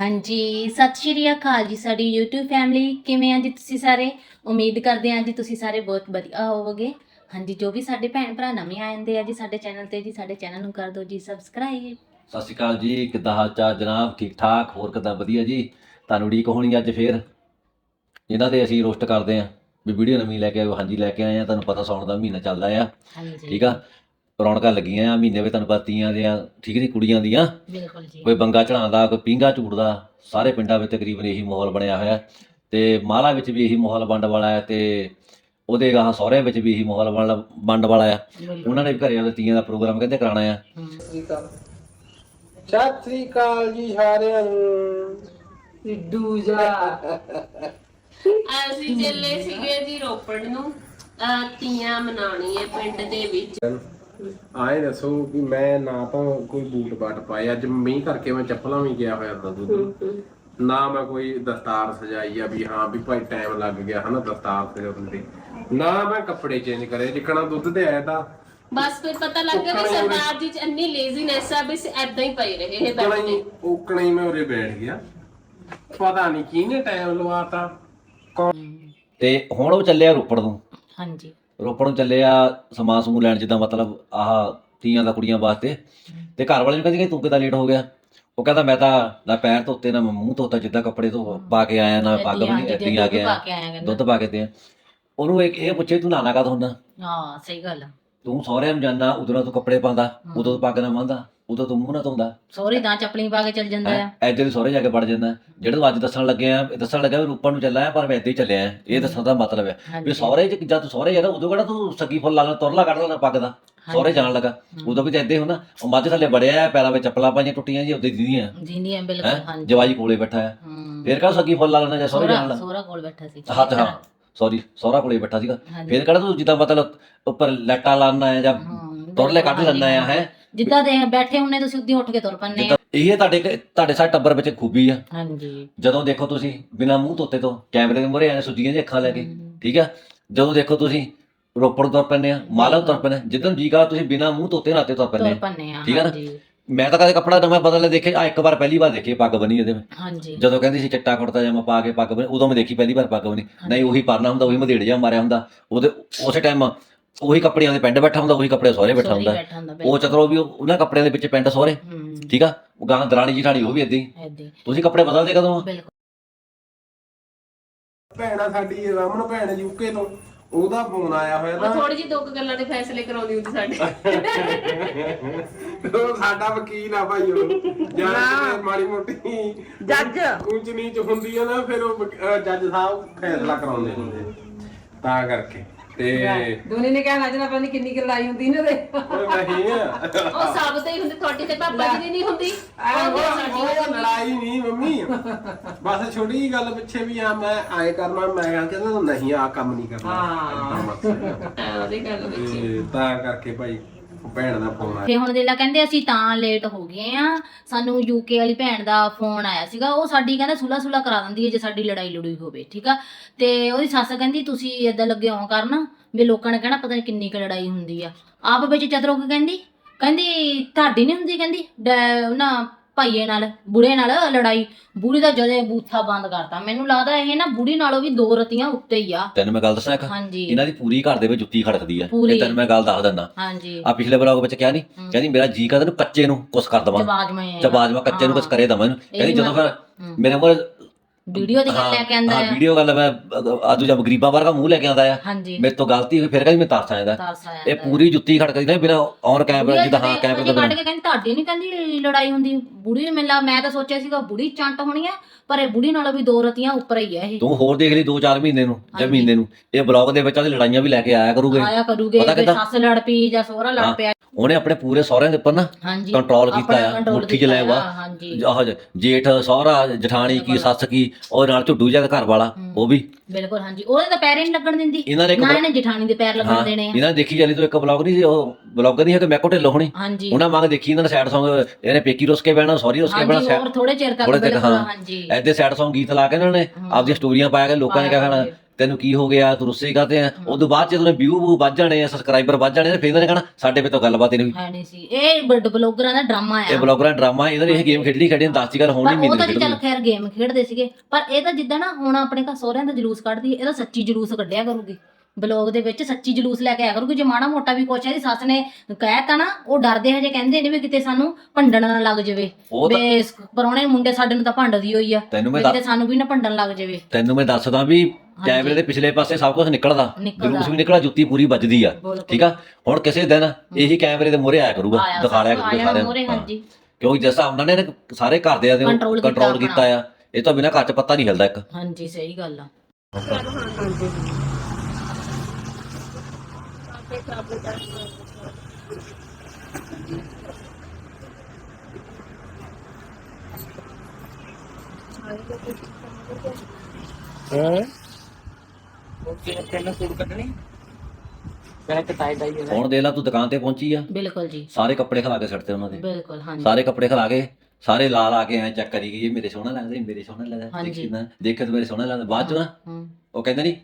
ਹਾਂਜੀ ਸਤਿ ਸ਼੍ਰੀ ਅਕਾਲ ਜੀ ਸਾਡੀ YouTube ਫੈਮਿਲੀ ਕਿਵੇਂ ਆ ਜੀ ਤੁਸੀਂ ਸਾਰੇ? ਉਮੀਦ ਕਰਦੇ ਹਾਂ ਜੀ ਤੁਸੀਂ ਸਾਰੇ ਬਹੁਤ ਵਧੀਆ ਹੋਵੋਗੇ। ਹਾਂਜੀ ਜੋ ਵੀ ਸਾਡੇ ਭੈਣ ਭਰਾ ਨਵੇਂ ਆਏ ਆ ਜੀ ਸਾਡੇ ਚੈਨਲ ਤੇ ਜੀ ਸਾਡੇ ਚੈਨਲ ਨੂੰ ਕਰ ਦਿਓ ਜੀ ਸਬਸਕ੍ਰਾਈਬ ਸਤਿ ਸ਼੍ਰੀ ਅਕਾਲ ਜੀ ਕਿੱਦਾਂ ਹਾਲ ਚਾਲ ਜਨਾਬ? ਠੀਕ ਠਾਕ ਹੋਰ ਕਿੱਦਾਂ ਵਧੀਆ ਜੀ? ਤੁਹਾਨੂੰ ਉਡੀਕ ਹੋਣੀ ਅੱਜ ਫੇਰ? ਇਹਨਾਂ ਤੇ ਅਸੀਂ ਰੋਸਟ ਕਰਦੇ ਆਂ ਵੀ ਵੀਡੀਓ ਨਵੀਂ ਲੈ ਕੇ ਆਇਓ ਹਾਂਜੀ ਲੈ ਕੇ ਆਏ ਆ ਤੁਹਾਨੂੰ ਪਤਾ ਸੌਣ ਦਾ ਮਹੀਨਾ ਚੱਲਦਾ ਆ। ਠੀਕ ਆ? ਰੌਣਕਾਂ ਲੱਗੀਆਂ ਆ ਮਹੀਨੇ ਵਿੱਚ ਤੁਹਾਨੂੰ ਪਤਾ ਤੀਆਂ ਦੀਆਂ ਠੀਕ ਨਹੀਂ ਕੁੜੀਆਂ ਦੀਆਂ। ਬਿਲਕੁਲ ਜੀ। ਕੋਈ ਬੰਗਾ ਚੜਾਉਂਦਾ ਕੋਈ ਪਿੰਗਾ ਝੂੜਦਾ ਸਾਰੇ ਪਿੰਡਾਂ ਵਿੱਚ ਤਕਰੀਬਨ ਇਹੀ ਮਾਹੌਲ ਬਣਿਆ ਹੋਇਆ। ਤੇ ਮਾਲਾ ਵਿੱਚ ਵੀ ਇਹੀ ਮਾਹੌਲ ਵੰਡ ਵਾਲਾ ਹੈ ਤੇ ਉਹਦੇ ਗਾਹ ਸਹੁਰਿਆਂ ਵਿੱਚ ਵੀ ਇਹੀ ਮਾਹੌਲ ਵੰਡ- ਵੰਡ ਵਾਲਾ ਆ। ਉਹਨਾਂ ਨੇ ਵੀ ਘਰੇ ਉਹਦੇ ਤੀਆਂ ਦਾ ਪ੍ਰੋਗਰਾਮ ਕਹਿੰਦੇ ਕਰਾਉਣਾ ਆ। ਸਤਿ ਸ੍ਰੀ ਅਕਾਲ ਜੀ ਸਾਰਿਆਂ ਨੂੰ। ਸਿੱਧੂ ਜਾ। ਅਸੀਂ ਚੱਲੇ ਸੀਗੇ ਜੀ ਰੋਪੜ ਨੂੰ। ਅਹ ਤੀਆਂ ਮਨਾਉਣੀ ਹੈ ਪਿੰਡ ਦੇ ਵਿੱਚ। ਆਏ ਦੱਸੋ ਕਿ ਮੈਂ ਨਾ ਤਾਂ ਕੋਈ ਬੂਟ ਬਾਟ ਪਾਏ। ਅੱਜ ਮੀਂਹ ਕਰਕੇ ਮੈਂ ਚੱਪਲਾਂ ਵੀ ਗਿਆ ਹੋਇਆ ਤਾਂ। ਦੁੱਧ ਨਾ ਮੈਂ ਕੋਈ ਦਸਤਾਰ ਸਜਾਈ ਆ ਵੀ ਹਾਂ ਵੀ ਭਾਈ ਟਾਈਮ ਲੱਗ ਗਿਆ ਹਨਾ ਦਸਤਾਰ ਸਜਾਉਣ ਤੇ। ਨਾ ਮੈਂ ਕੱਪੜੇ ਚੇਂਜ ਕਰੇ ਜਿੱਕਣਾ ਦੁੱਧ ਤੇ ਆਇਆ ਤਾਂ। ਬਸ ਫਿਰ ਪਤਾ ਲੱਗ ਗਿਆ ਵੀ ਸਰਦਾਰ ਜੀ ਚ ਇੰਨੀ ਲੇਜ਼ੀਨੈਸ ਆ ਵੀ ਐਦਾਂ ਹੀ ਪਏ ਰਹੇ ਇਹ ਬੈਠੇ। ਹੀ ਉਕਣਾ ਹੀ ਮੈਂ ਉਰੇ ਬੈਠ ਗਿਆ। ਪਤਾ ਨਹੀਂ ਕਿਹਨੇ ਟਾਈਮ ਲਵਾਤਾ। ਤੇ ਹੁਣ ਉਹ ਚੱਲਿਆ ਰੋਪੜ ਨੂੰ ਹਾਂਜੀ। ਰੋਪੜ ਨੂੰ ਚੱਲੇ ਆ ਸਮਾਨ ਸਮੂਹ ਲੈਣ ਜਿੱਦਾਂ ਮਤਲਬ ਆਹ ਤੀਆਂ ਦਾ ਕੁੜੀਆਂ ਵਾਸਤੇ। ਤੇ ਘਰ ਵਾਲੇ ਨੂੰ ਕਹਿੰਦੀ ਕਿ ਤੂੰ ਕਿਦਾਂ ਲੇਟ ਹੋ ਗਿਆ? ਉਹ ਕਹਿੰਦਾ ਮੈਂ ਤਾਂ ਨਾ ਪੈਰ ਧੋਤੇ ਨਾ ਮੂੰਹ ਧੋਤਾ ਜਿੱਦਾਂ ਕੱਪੜੇ ਤੋਂ ਪਾ ਕੇ ਆਇਆ ਨਾ ਪੱਗ ਵੀ ਹੀ ਆ ਗਿਆ। ਦੁੱਧ ਪਾ ਕੇ ਤੇ ਉਹਨੂੰ ਇੱਕ ਇਹ ਪੁੱਛੇ ਤੂੰ ਨਾਨਾ ਕਦ ਹੁੰਦਾ? ਹਾਂ ਸਹੀ ਗੱਲ। ਤੂੰ ਸਹੁਰਿਆਂ ਨੂੰ ਜਾਂਦਾ ਉਦੋਂ ਤੂੰ ਕੱਪੜੇ ਪਾਉਂਦਾ ਉਦੋਂ ਤੂੰ ਪੱਗ ਨਾ ਬੰਨਦਾ ਉਦੋਂ ਤੂੰ ਮੂੰਹ ਨਾ ਧੋਂਦਾ। ਸੋਰੀ ਤਾਂ ਚਪਲੀ ਪਾ ਕੇ ਚੱਲ ਜਾਂਦਾ ਆ। ਐਦੇ ਦੇ ਸਹੁਰੇ ਜਾ ਕੇ ਵੜ ਜਾਂਦਾ। ਜਿਹੜਾ ਤੂੰ ਅੱਜ ਦੱਸਣ ਲੱਗਿਆ ਇਹ ਦੱਸਣ ਲੱਗਾ ਵੀ ਰੂਪਾ ਨੂੰ ਚੱਲਾ ਆ ਪਰ ਮੈਂ ਏਦਾਂ ਹੀ ਚੱਲਿਆ ਆ। ਇਹ ਦੱਸਣ ਦਾ ਮਤਲਬ ਹੈ ਵੀ ਹਾਂਜੀ। ਸਹੁਰੇ ਚ ਜਦ ਤੂੰ ਸਹੁਰੇ ਜਾਣਾ ਉਦੋਂ ਕਿਹੜਾ ਤੂੰ ਸੱਗੀ ਫੁੱਲ ਲਾ ਲੈਣਾ ਤੁਰਲਾ ਕੱਢ ਲੈਣਾ ਪੱਗ ਦਾ। ਸਹੁਰੇ ਜਾਣ ਲੱਗਾ। ਉਦੋਂ ਵੀ ਤਾਂ ਏਦਾਂ ਹੀ ਹੁੰਦਾ। ਉਹ ਮੱਝ ਥੱਲੇ ਵੜਿਆ ਆ ਪੈਰਾਂ ਵਿੱਚ ਚੱਪਲਾਂ ਪਾਈਆਂ ਟੁੱਟੀਆਂ ਜੀ ਉੱਤੇ ਦੀਆਂ ਜਿੰਦੀਆਂ ਬਿਲਕੁਲ ਹੈ? ਹਾਂਜੀ। ਜਵਾਈ ਕੋਲੇ ਬੈਠਾ ਆ। ਫੇਰ ਕਾ ਸੱਗੀ ਫੁੱਲ ਲਾ ਲੈਣਾ ਜਾਂ ਸਹੁਰੇ ਜਾਣ ਸੋਹਰਾ ਲੱਗਾ? ਸੋਹਰਾ ਕੋਲ ਬੈਠਾ ਸੀ। ਹੱਥ ਹਾਂ। ਸੌਰੀ ਸਹੁਰਾ ਕੋਲੇ ਬੈਠਾ ਸੀਗਾ। ਹਾਂਜੀ। ਫੇਰ ਕਿਹੜਾ ਤੂੰ ਜਿੱਦਾਂ ਮਤਲਬ ਉੱਪਰ ਲੈਟਾ ਲਾਣਾ ਹੈ ਜਾਂ ਤੁਰਲੇ ਕੱਢ ਲੈਣਾ ਆ ਹੈ? ਜਿੱਦਾਂ ਦੇ ਬੈਠੇ ਹੁੰਨੇ ਤੁਸੀਂ ਉਦੀ ਉੱਠ ਕੇ ਤੁਰ ਪੰਨੇ ਆ। ਇਹ ਤੁਹਾਡੇ ਕ- ਤੁਹਾਡੇ ਸਾਰੇ ਟੱਬਰ ਵਿੱਚ ਖੂਬੀ ਆ। ਹਾਂਜੀ। ਜਦੋਂ ਦੇਖੋ ਤੁਸੀਂ ਬਿਨਾਂ ਮੂੰਹ ਧੋਤੇ ਤੋਂ ਕੈਮਰੇ ਦੇ ਮੂਹਰੇ ਆਏ ਸੁੱਜੀਆਂ ਜਿਹੀਆਂ ਅੱਖਾਂ ਲੈ ਕੇ ਠੀਕ ਆ? ਜਦੋਂ ਦੇਖੋ ਤੁਸੀਂ ਰੋਪੜ ਤੁਰ ਪੈਂਦੇ ਆ ਮਾਲਾ ਤੁਰ ਪੈਂਦੇ ਆ। ਜਿੱਦਣ ਜੀ ਕਰਾ ਤੁਸੀਂ ਬਿਨਾਂ ਮੂੰਹ ਧੋਤੇ ਨਾਤੇ ਤੁਰ ਪੰਨੇ ਆ। ਠੀਕ ਆ ਨਾ? ਹਾਂਜੀ। ਮੈਂ ਤਾਂ ਕਦੇ ਕੱਪੜਾ ਨਵਾਂ ਬਦਲ ਦੇਖੇ ਆ ਇੱਕ ਵਾਰ ਪਹਿਲੀ ਵਾਰ ਦੇਖੀ ਪੱਗ ਬਣੀ ਇਹਦੇ ਵਿੱਚ। ਹਾਂਜੀ। ਜਦੋਂ ਕਹਿੰਦੀ ਸੀ ਚਿੱਟਾ ਕੁੜਤਾ ਜਾਮਾ ਪਾ ਕੇ ਪੱਗ ਬਣੀ ਉਦੋਂ ਮੈਂ ਦੇਖੀ ਪਹਿਲੀ ਵਾਰ ਪੱਗ ਬਣੀ ਨਹੀਂ ਉਹੀ ਪਰਨਾ ਹੁੰਦਾ ਉਹੀ ਮਧੇੜ ਜਾ ਮਾਰਿਆ ਹੁੰਦਾ। ਉਹਦੇ ਉਸੇ ਟਾਈਮ ਉਹੀ ਕੱਪੜਿਆਂ ਦੇ ਪਿੰਡ ਬੈਠਾ ਹੁੰਦਾ ਉਹੀ ਕੱਪੜੇ ਸਹੁਰੇ ਬੈਠਾ ਸੋਰੀ ਹੁੰਦਾ। ਬੈਠਾ ਹੁੰਦਾ ਉਹ ਵੀ ਉਹ- ਉਹਨਾਂ ਕੱਪੜਿਆਂ ਦੇ ਵਿੱਚ ਪਿੰਡ ਸਹੁਰੇ ਠੀਕ ਆ? ਉਹ ਗਾਂ ਦਰਾਣੀ ਜਿਠਾਣੀ ਉਹ ਵੀ ਏਦਾਂ ਹੀ। ਤੁਸੀਂ ਕੱਪੜੇ ਬਦਲਦੇ ਕਦੋਂ ਆ? ਬਿਲਕੁਲ। ਭੈਣਾ ਸਾਡੀ ਰਮਨ ਭੈਣ ਯੂਕੇ ਤੋਂ। ਉਹਦਾ ਫੋਨ ਆਇਆ ਹੋਇਆ ਤਾਂ ਥੋੜੀ ਜਿਹੀ ਦੋ ਗੱਲਾਂ ਦੇ ਫੈਸਲੇ ਕਰਾਉਂਦੀ ਹੁੰਦੀ ਸਾਡੇ। ਉਹ ਸਾਡਾ ਵਕੀਲ ਆ ਭਾਈ ਉਹ। ਜਾਂ ਮਾੜੀ ਮੋਟੀ ਜੱਜ। ਉੱਚ ਨੀਚ ਹੁੰਦੀ ਆ ਨਾ ਫਿਰ ਉਹ ਜੱਜ ਸਾਹਿਬ ਫੈਸਲਾ ਕਰਾਉਂਦੇ ਹੁੰਦੇ। ਤਾਂ ਕਰਕੇ। ਤੇ ਦੋਨੇ ਨੇ ਕਹਿਣਾ ਜਨਾ ਪਤਾ ਨੀ ਕਿੰਨੀ ਕੁ ਲੜਾਈ ਹੁੰਦੀ ਇਹਨਾਂ ਦੇ। ਉਹ ਨਹੀਂ ਉਹ ਸਭ ਤੇ ਹੀ ਹੁੰਦੀ ਤੁਹਾਡੀ ਤੇ ਪਾਪਾ ਜੀ ਦੀ ਨਹੀਂ ਹੁੰਦੀ। ਉਹ ਤੇ ਸਾਡੀ ਉਹ ਲੜਾਈ ਨਹੀਂ ਮੰਮੀ। ਬਸ ਛੋਟੀ ਜਿਹੀ ਗੱਲ ਪਿੱਛੇ ਵੀ ਆ ਮੈਂ ਆਏ ਕਰਨਾ ਮੈਂ ਕਹਿੰਦਾ ਤੂੰ ਨਹੀਂ ਆ ਕੰਮ ਨਹੀਂ ਕਰਨਾ। ਉਹਦੀ ਗੱਲ ਵਿੱਚ ਤੇ ਤਾਂ ਕਰਕੇ ਭਾਈ ਭੈਣ ਦਾ ਫੋਨ ਆਇਆ। ਤੇ ਹੁਣ ਦੇਲਾ ਕਹਿੰਦੇ ਅਸੀਂ ਤਾਂ ਲੇਟ ਹੋ ਗਏ ਆ, ਸਾਨੂੰ ਯੂਕੇ ਵਾਲੀ ਭੈਣ ਦਾ ਫੋਨ ਆਇਆ ਸੀਗਾ, ਉਹ ਸਾਡੀ ਕਹਿੰਦਾ ਸੁਲਾ ਸੁਲਾ ਕਰਾ ਦਿੰਦੀ ਹੈ ਜੇ ਸਾਡੀ ਲੜਾਈ ਲੜੂਈ ਹੋਵੇ, ਠੀਕ ਆ? ਤੇ ਉਹਦੀ ਸੱਸ ਕਹਿੰਦੀ, ਤੁਸੀਂ ਏਦਾਂ ਲੱਗੇ ਹੋ ਕਰਨ ਵੀ ਲੋਕਾਂ ਨੇ ਕਹਿਣਾ ਪਤਾ ਨਹੀਂ ਕਿੰਨੀ ਕੁ ਲੜਾਈ ਹੁੰਦੀ ਆ। ਆਪ ਵਿੱਚ ਚਤਰੋ ਕਹਿੰਦੀ ਕਹਿੰਦੀ, ਤੁਹਾਡੀ ਨਹੀਂ ਹੁੰਦੀ? ਕਹਿੰਦੀ, ਡੈ- ਨਾ ਭਾਈਏ ਨਾਲ ਬੁੜੇ ਨਾਲ ਲੜਾਈ। ਬੁੜੀ ਦਾ ਜਦੇ ਬੂਥਾ ਬੰਦ ਕਰਤਾ। ਮੈਨੂੰ ਲੱਗਦਾ ਇਹ ਨਾ ਬੁੜੀ ਨਾਲੋਂ ਵੀ ਦੋ ਰਤੀਆਂ ਉੱਤੇ ਹੀ ਆ। ਤੈਨੂੰ ਮੈਂ ਗੱਲ ਦੱਸਾਂ ਇੱਕ? ਹਾਂਜੀ। ਇਹਨਾਂ ਦੀ ਪੂਰੀ ਘਰ ਦੇ ਵਿੱਚ ਜੁੱਤੀ ਖੜਕਦੀ ਹੈ ਪੂਰੀ। ਤੇ ਤੈਨੂੰ ਮੈਂ ਗੱਲ ਦੱਸ ਦਿੰਦਾ। ਹਾਂਜੀ। ਆ ਪਿਛਲੇ ਬਲੌਗ ਵਿੱਚ ਕਿਹਾ ਨਹੀਂ ਕਹਿੰਦੀ ਮੇਰਾ ਜੀ ਕਰਦਾ ਨੂੰ ਕੱਚੇ ਨੂੰ ਕੁਛ ਕਰ ਦਵਾਂ। ਜਵਾਜ ਮੈਂ ਚਬਾਜ ਮੈਂ ਕੱਚੇ ਨੂੰ ਕੁਛ ਕਰੇ ਦਵਾਂ ਇਹਨੂੰ। ਕਹਿੰਦੀ ਜਦੋਂ ਫਿਰ। ਮੇਰੇ ਮੋਰ ਵੀਡੀਓ ਦੀ ਗੱਲ ਲੈ ਕੇ ਆਂਦਾ ਹਾਂ ਵੀਡੀਓ ਗੱਲ ਮੈਂ ਆਦੂ ਜਦ ਗਰੀਬਾਂ ਵਰਗਾ ਮੂੰਹ ਲੈ ਕੇ ਆਂਦਾ ਆ। ਹਾਂਜੀ। ਮੇਰੇ ਤੋਂ ਗਲਤੀ ਹੋਈ ਫਿਰ ਕਹਿੰਦੀ ਮੈਂ ਤਰਸ ਆਇਆ ਤਰਸ ਆਇਆ ਇਹ ਪੂਰੀ ਜੁੱਤੀ ਖੜਕਦੀ ਨਾ ਬਿਨਾ ਔਨ ਕੈਮਰਾ ਜਿੱਦਾਂ ਹਾਂ ਕੈਮਰਾ ਤੋਂ ਕੱਢ ਬਿਨਾਂ ਕੇ ਕਹਿੰਦੀ ਤੁਹਾਡੀ ਨਹੀਂ ਕਹਿੰਦੀ ਲੜਾਈ ਹੁੰਦੀ। ਬੁੜੀ ਨੇ ਮੈਨੂੰ ਲੱਗਾ- ਮੈਂ ਤਾਂ ਸੋਚਿਆ ਸੀਗਾ ਬੁੜੀ ਚੰਟ ਹੋਣੀ ਆ ਪਰ ਇਹ ਬੁੜੀ ਨਾਲੋਂ ਵੀ ਦੋ ਰਤੀਆਂ ਉੱਪਰ ਹੀ ਆ ਇਹ। ਤੂੰ ਹੋਰ ਦੇਖ ਲਈ 2-4 ਮਹੀਨੇ ਨੂੰ ਜਾਂ ਮਹੀਨੇ ਨੂੰ। ਇਹ ਬਲੌਗ ਦੇ ਵਿੱਚ ਉਹਦੀ ਲੜਾਈਆਂ ਵੀ ਲੈ ਕੇ ਆਇਆ ਕਰੂਗੇ। ਆਇਆ ਕਰੂਗੇ ਪਤਾ ਕਿੱਦਾਂ? ਸੱਸ ਲੜ ਪਈ ਜਾਂ ਸਹੁਰਾ ਲੜ ਹਾਂ। ਪਿਆ। ਉਹਨੇ ਆਪਣੇ ਪੂਰੇ ਸਹੁਰਿਆਂ ਦੇ ਉੱਪਰ ਨਾ ਕੰਟਰੋਲ ਕੀਤਾ ਆ ਮੁੱਠੀ 'ਚ ਲੈ ਵਾ। ਹਾਂਜੀ। ਜੇਠ ਸਹੁਰਾ ਜਠਾਣੀ ਕੀ ਸੱਸ ਕੀ ਔਰ ਨਾਲ ਝੁੱਡੂ ਜਿਹਾ ਘਰ ਵਾਲਾ ਉਹ ਵੀ। ਬਿਲਕੁਲ ਹਾਂਜੀ। ਉਹਦੇ ਤਾਂ ਪੈਰੇ ਨਹੀਂ ਲੱਗਣ ਦਿੰਦੀ। ਇਹਨਾਂ ਨੇ ਇੱਕ ਨਾ ਇਹਨੇ ਜਠਾਣੀ ਦੇ ਪੈਰ ਲੱਗਣ ਦੇਣੇ ਆ। ਇਹਨਾਂ ਦੇਖੀ ਜਾਲੀ ਤੋਂ ਇੱਕ ਬਲੌਗ ਨਹੀਂ ਸੀ ਉਹ ਬਲੌਗਰ ਨਹੀਂ ਹੈ ਕਿ ਮੈਕੋ ਢਿੱਲੋਂ ਹੋਣੀ ਹਾਂਜੀ। ਉਹਨਾਂ ਵਾਂਗ ਦੇਖੀ ਇਹਨਾਂ ਨੇ ਸੈਡ Song ਇਹਨੇ ਪੇਕੀ ਰੁੱਸ ਕੇ ਬਹਿਣਾ ਸੌਰੀ ਰੁੱਸ ਕੇ ਹਾਂਜੀ ਬਹਿਣਾ ਹੋਰ ਥੋੜੇ ਚਿਰ ਤੱਕ ਬਿਲਕੁਲ ਹਾਂਜੀ। ਐਦੇ ਸੈਡ Song ਗੀਤ ਲਾ ਕੇ ਇਹਨਾਂ ਨੇ ਆਪਦੀਆਂ ਸਟੋਰੀਆਂ ਪਾਇਆ ਕੇ ਲੋਕਾਂ ਨੇ ਕਿਹਾ ਕਹਿਣਾ ਤੈਨੂੰ ਕੀ ਹੋ ਗਿਆ? ਤੂੰ ਰੁੱਸੇ ਕਾਤੇ ਆ? ਉਦੋਂ ਬਾਅਦ ਜਦੋਂ ਵਿਊ ਵੂ ਵੱਧ ਜਾਣੇ ਆ ਸਬਸਕ੍ਰਾਈਬਰ ਵੱਧ ਜਾਣੇ ਆ ਫਿਰ ਇਹਨਾਂ ਨੇ ਕਹਣਾ ਸਾਡੇ ਵਿੱਚ ਤਾਂ ਗੱਲਬਾਤ ਹੀ ਨਹੀਂ ਹੋਈ। ਹੈ ਨਹੀਂ ਸੀ। ਇਹ ਵੱਡ ਬਲੌਗਰਾਂ ਦਾ ਡਰਾਮਾ ਇਹ ਆ ਬਲੌਗਰਾਂ ਡਰਾਮਾ ਇਹਨਾਂ ਨੇ ਇਹ ਗੇਮ ਖੇਡਣੀ ਖੇਡੀ ਦੱਸ ਦੀ ਗੱਲ ਹੁਣ ਪਰ ਉਹ ਤਾਂ ਜੀ ਚੱਲ ਖੈਰ ਗੇਮ ਖੇਡਦੇ ਸੀਗੇ। ਪਰ ਇਹ ਤਾਂ ਜਿੱਦਾਂ ਨਾ ਹੁਣ ਆਪਣੇ ਘਰ ਸਹੁਰਿਆਂ ਦਾ ਜਲੂਸ ਕੱਢਦੀ ਹੈ, ਇਹਦਾ ਸੱਚੀ ਜਲੂਸ ਕੱਢਿਆ ਕਰੂਗੀ। ਬਲੌਗ ਦੇ ਵਿੱਚ ਸੱਚੀ ਜਲੂਸ ਲੈ ਕੇ ਆਇਆ ਕਰੂਗੀ। ਜੇ ਮਾੜਾ ਮੋਟਾ ਵੀ ਕੁਛ ਇਹਦੀ ਸੱਸ ਨੇ ਕਹਿਤਾ ਨਾ ਉਹ ਡਰਦੇ ਹਜੇ ਕਹਿੰਦੇ ਨੇ ਵੀ ਕਿਤੇ ਸਾਨੂੰ ਭੰਡਣ ਨਾ ਲੱਗ ਜਾਵੇ। ਉਹ ਤਾਂ ਵੇ ਪਰੋਣੇ ਮੁੰਡੇ ਸਾਡੇ ਨੂੰ ਤਾਂ ਭੰਡਦੀ ਹੋਈ ਆ। ਤੈਨੂੰ ਮੈਂ ਵੀ ਕਿਤੇ ਸਾਨੂੰ ਵੀ ਨਾ ਭੰਡਣ ਲੱਗ ਜਾਵੇ। ਤੈਨੂੰ ਮੈਂ ਦੱਸਦਾ ਵੀ ਕੈਮਰੇ ਦੇ ਪਿਛਲੇ ਪਾਸੇ ਸਭ ਕੁਝ ਨਿਕਲਦਾ। ਨਿਕਲਦਾ। ਜਲੂਸ ਵੀ ਨਿਕਲਦਾ ਜੁੱਤੀ ਪੂਰੀ ਵੱਜਦੀ ਆ। ਬਿਲਕੁਲ। ਠੀਕ ਆ? ਹੁਣ ਕਿਸੇ ਦਿਨ ਇਹੀ ਕੈਮਰੇ ਦੇ ਮੂਹਰੇ ਆਇਆ ਕਰੂਗਾ ਆਇਆ ਦਿਖਾ ਲਿਆ ਕਰੂਗਾ ਆਇਆ ਸਾਰਿਆਂ ਨੂੰ। ਹਾਂ। ਹਾਂਜੀ। ਕਿਉਂਕਿ ਜਿਸ ਹਿਸਾਬ ਨਾਲ ਨੇ ਸਾਰੇ ਘਰ ਦੇ Control ਕੀਤਾ ਕੰਟਰੋਲ ਕੀਤਾ ਆ। ਇਹ ਤਾਂ ਬਿਨਾਂ ਘਰ ਚ ਪੱਤਾ ਨਹੀਂ ਹਿਲਦਾ ਇੱਕ। ਹਾਂਜੀ ਸਹੀ ਗੱਲ ਆ। ਹੁਣ ਦੇ ਲਾ ਤੂੰ ਦੁਕਾਨ ਤੇ ਪਹੁੰਚੀ ਆ। ਬਿਲਕੁਲ ਜੀ। ਸਾਰੇ ਕੱਪੜੇ ਖਲਾ ਕੇ ਛੱਡਤੇ ਉਹਨਾਂ ਦੇ। ਬਿਲਕੁਲ ਹਾਂਜੀ। ਸਾਰੇ ਕੱਪੜੇ ਖਲਾ ਕੇ ਸਾਰੇ ਲਾ ਲਾ ਕੇ ਐ ਚੈੱਕ ਕਰੀ ਗਈ ਇਹ ਮੇਰੇ ਸੋਹਣਾ ਲੱਗਦਾ ਇਹ ਮੇਰੇ ਸੋਹਣਾ ਲੱਗਦਾ। ਹਾਂਜੀ। ਦੇਖੀ ਨਾ ਦੇਖੇ ਤੇ ਮੇਰੇ ਸੋਹਣਾ ਲੱਗਦਾ। ਬਾਅਦ ਚ ਨਾ ਹੂੰ ਉਹ ਕਹਿੰਦਾ ਨਹੀਂ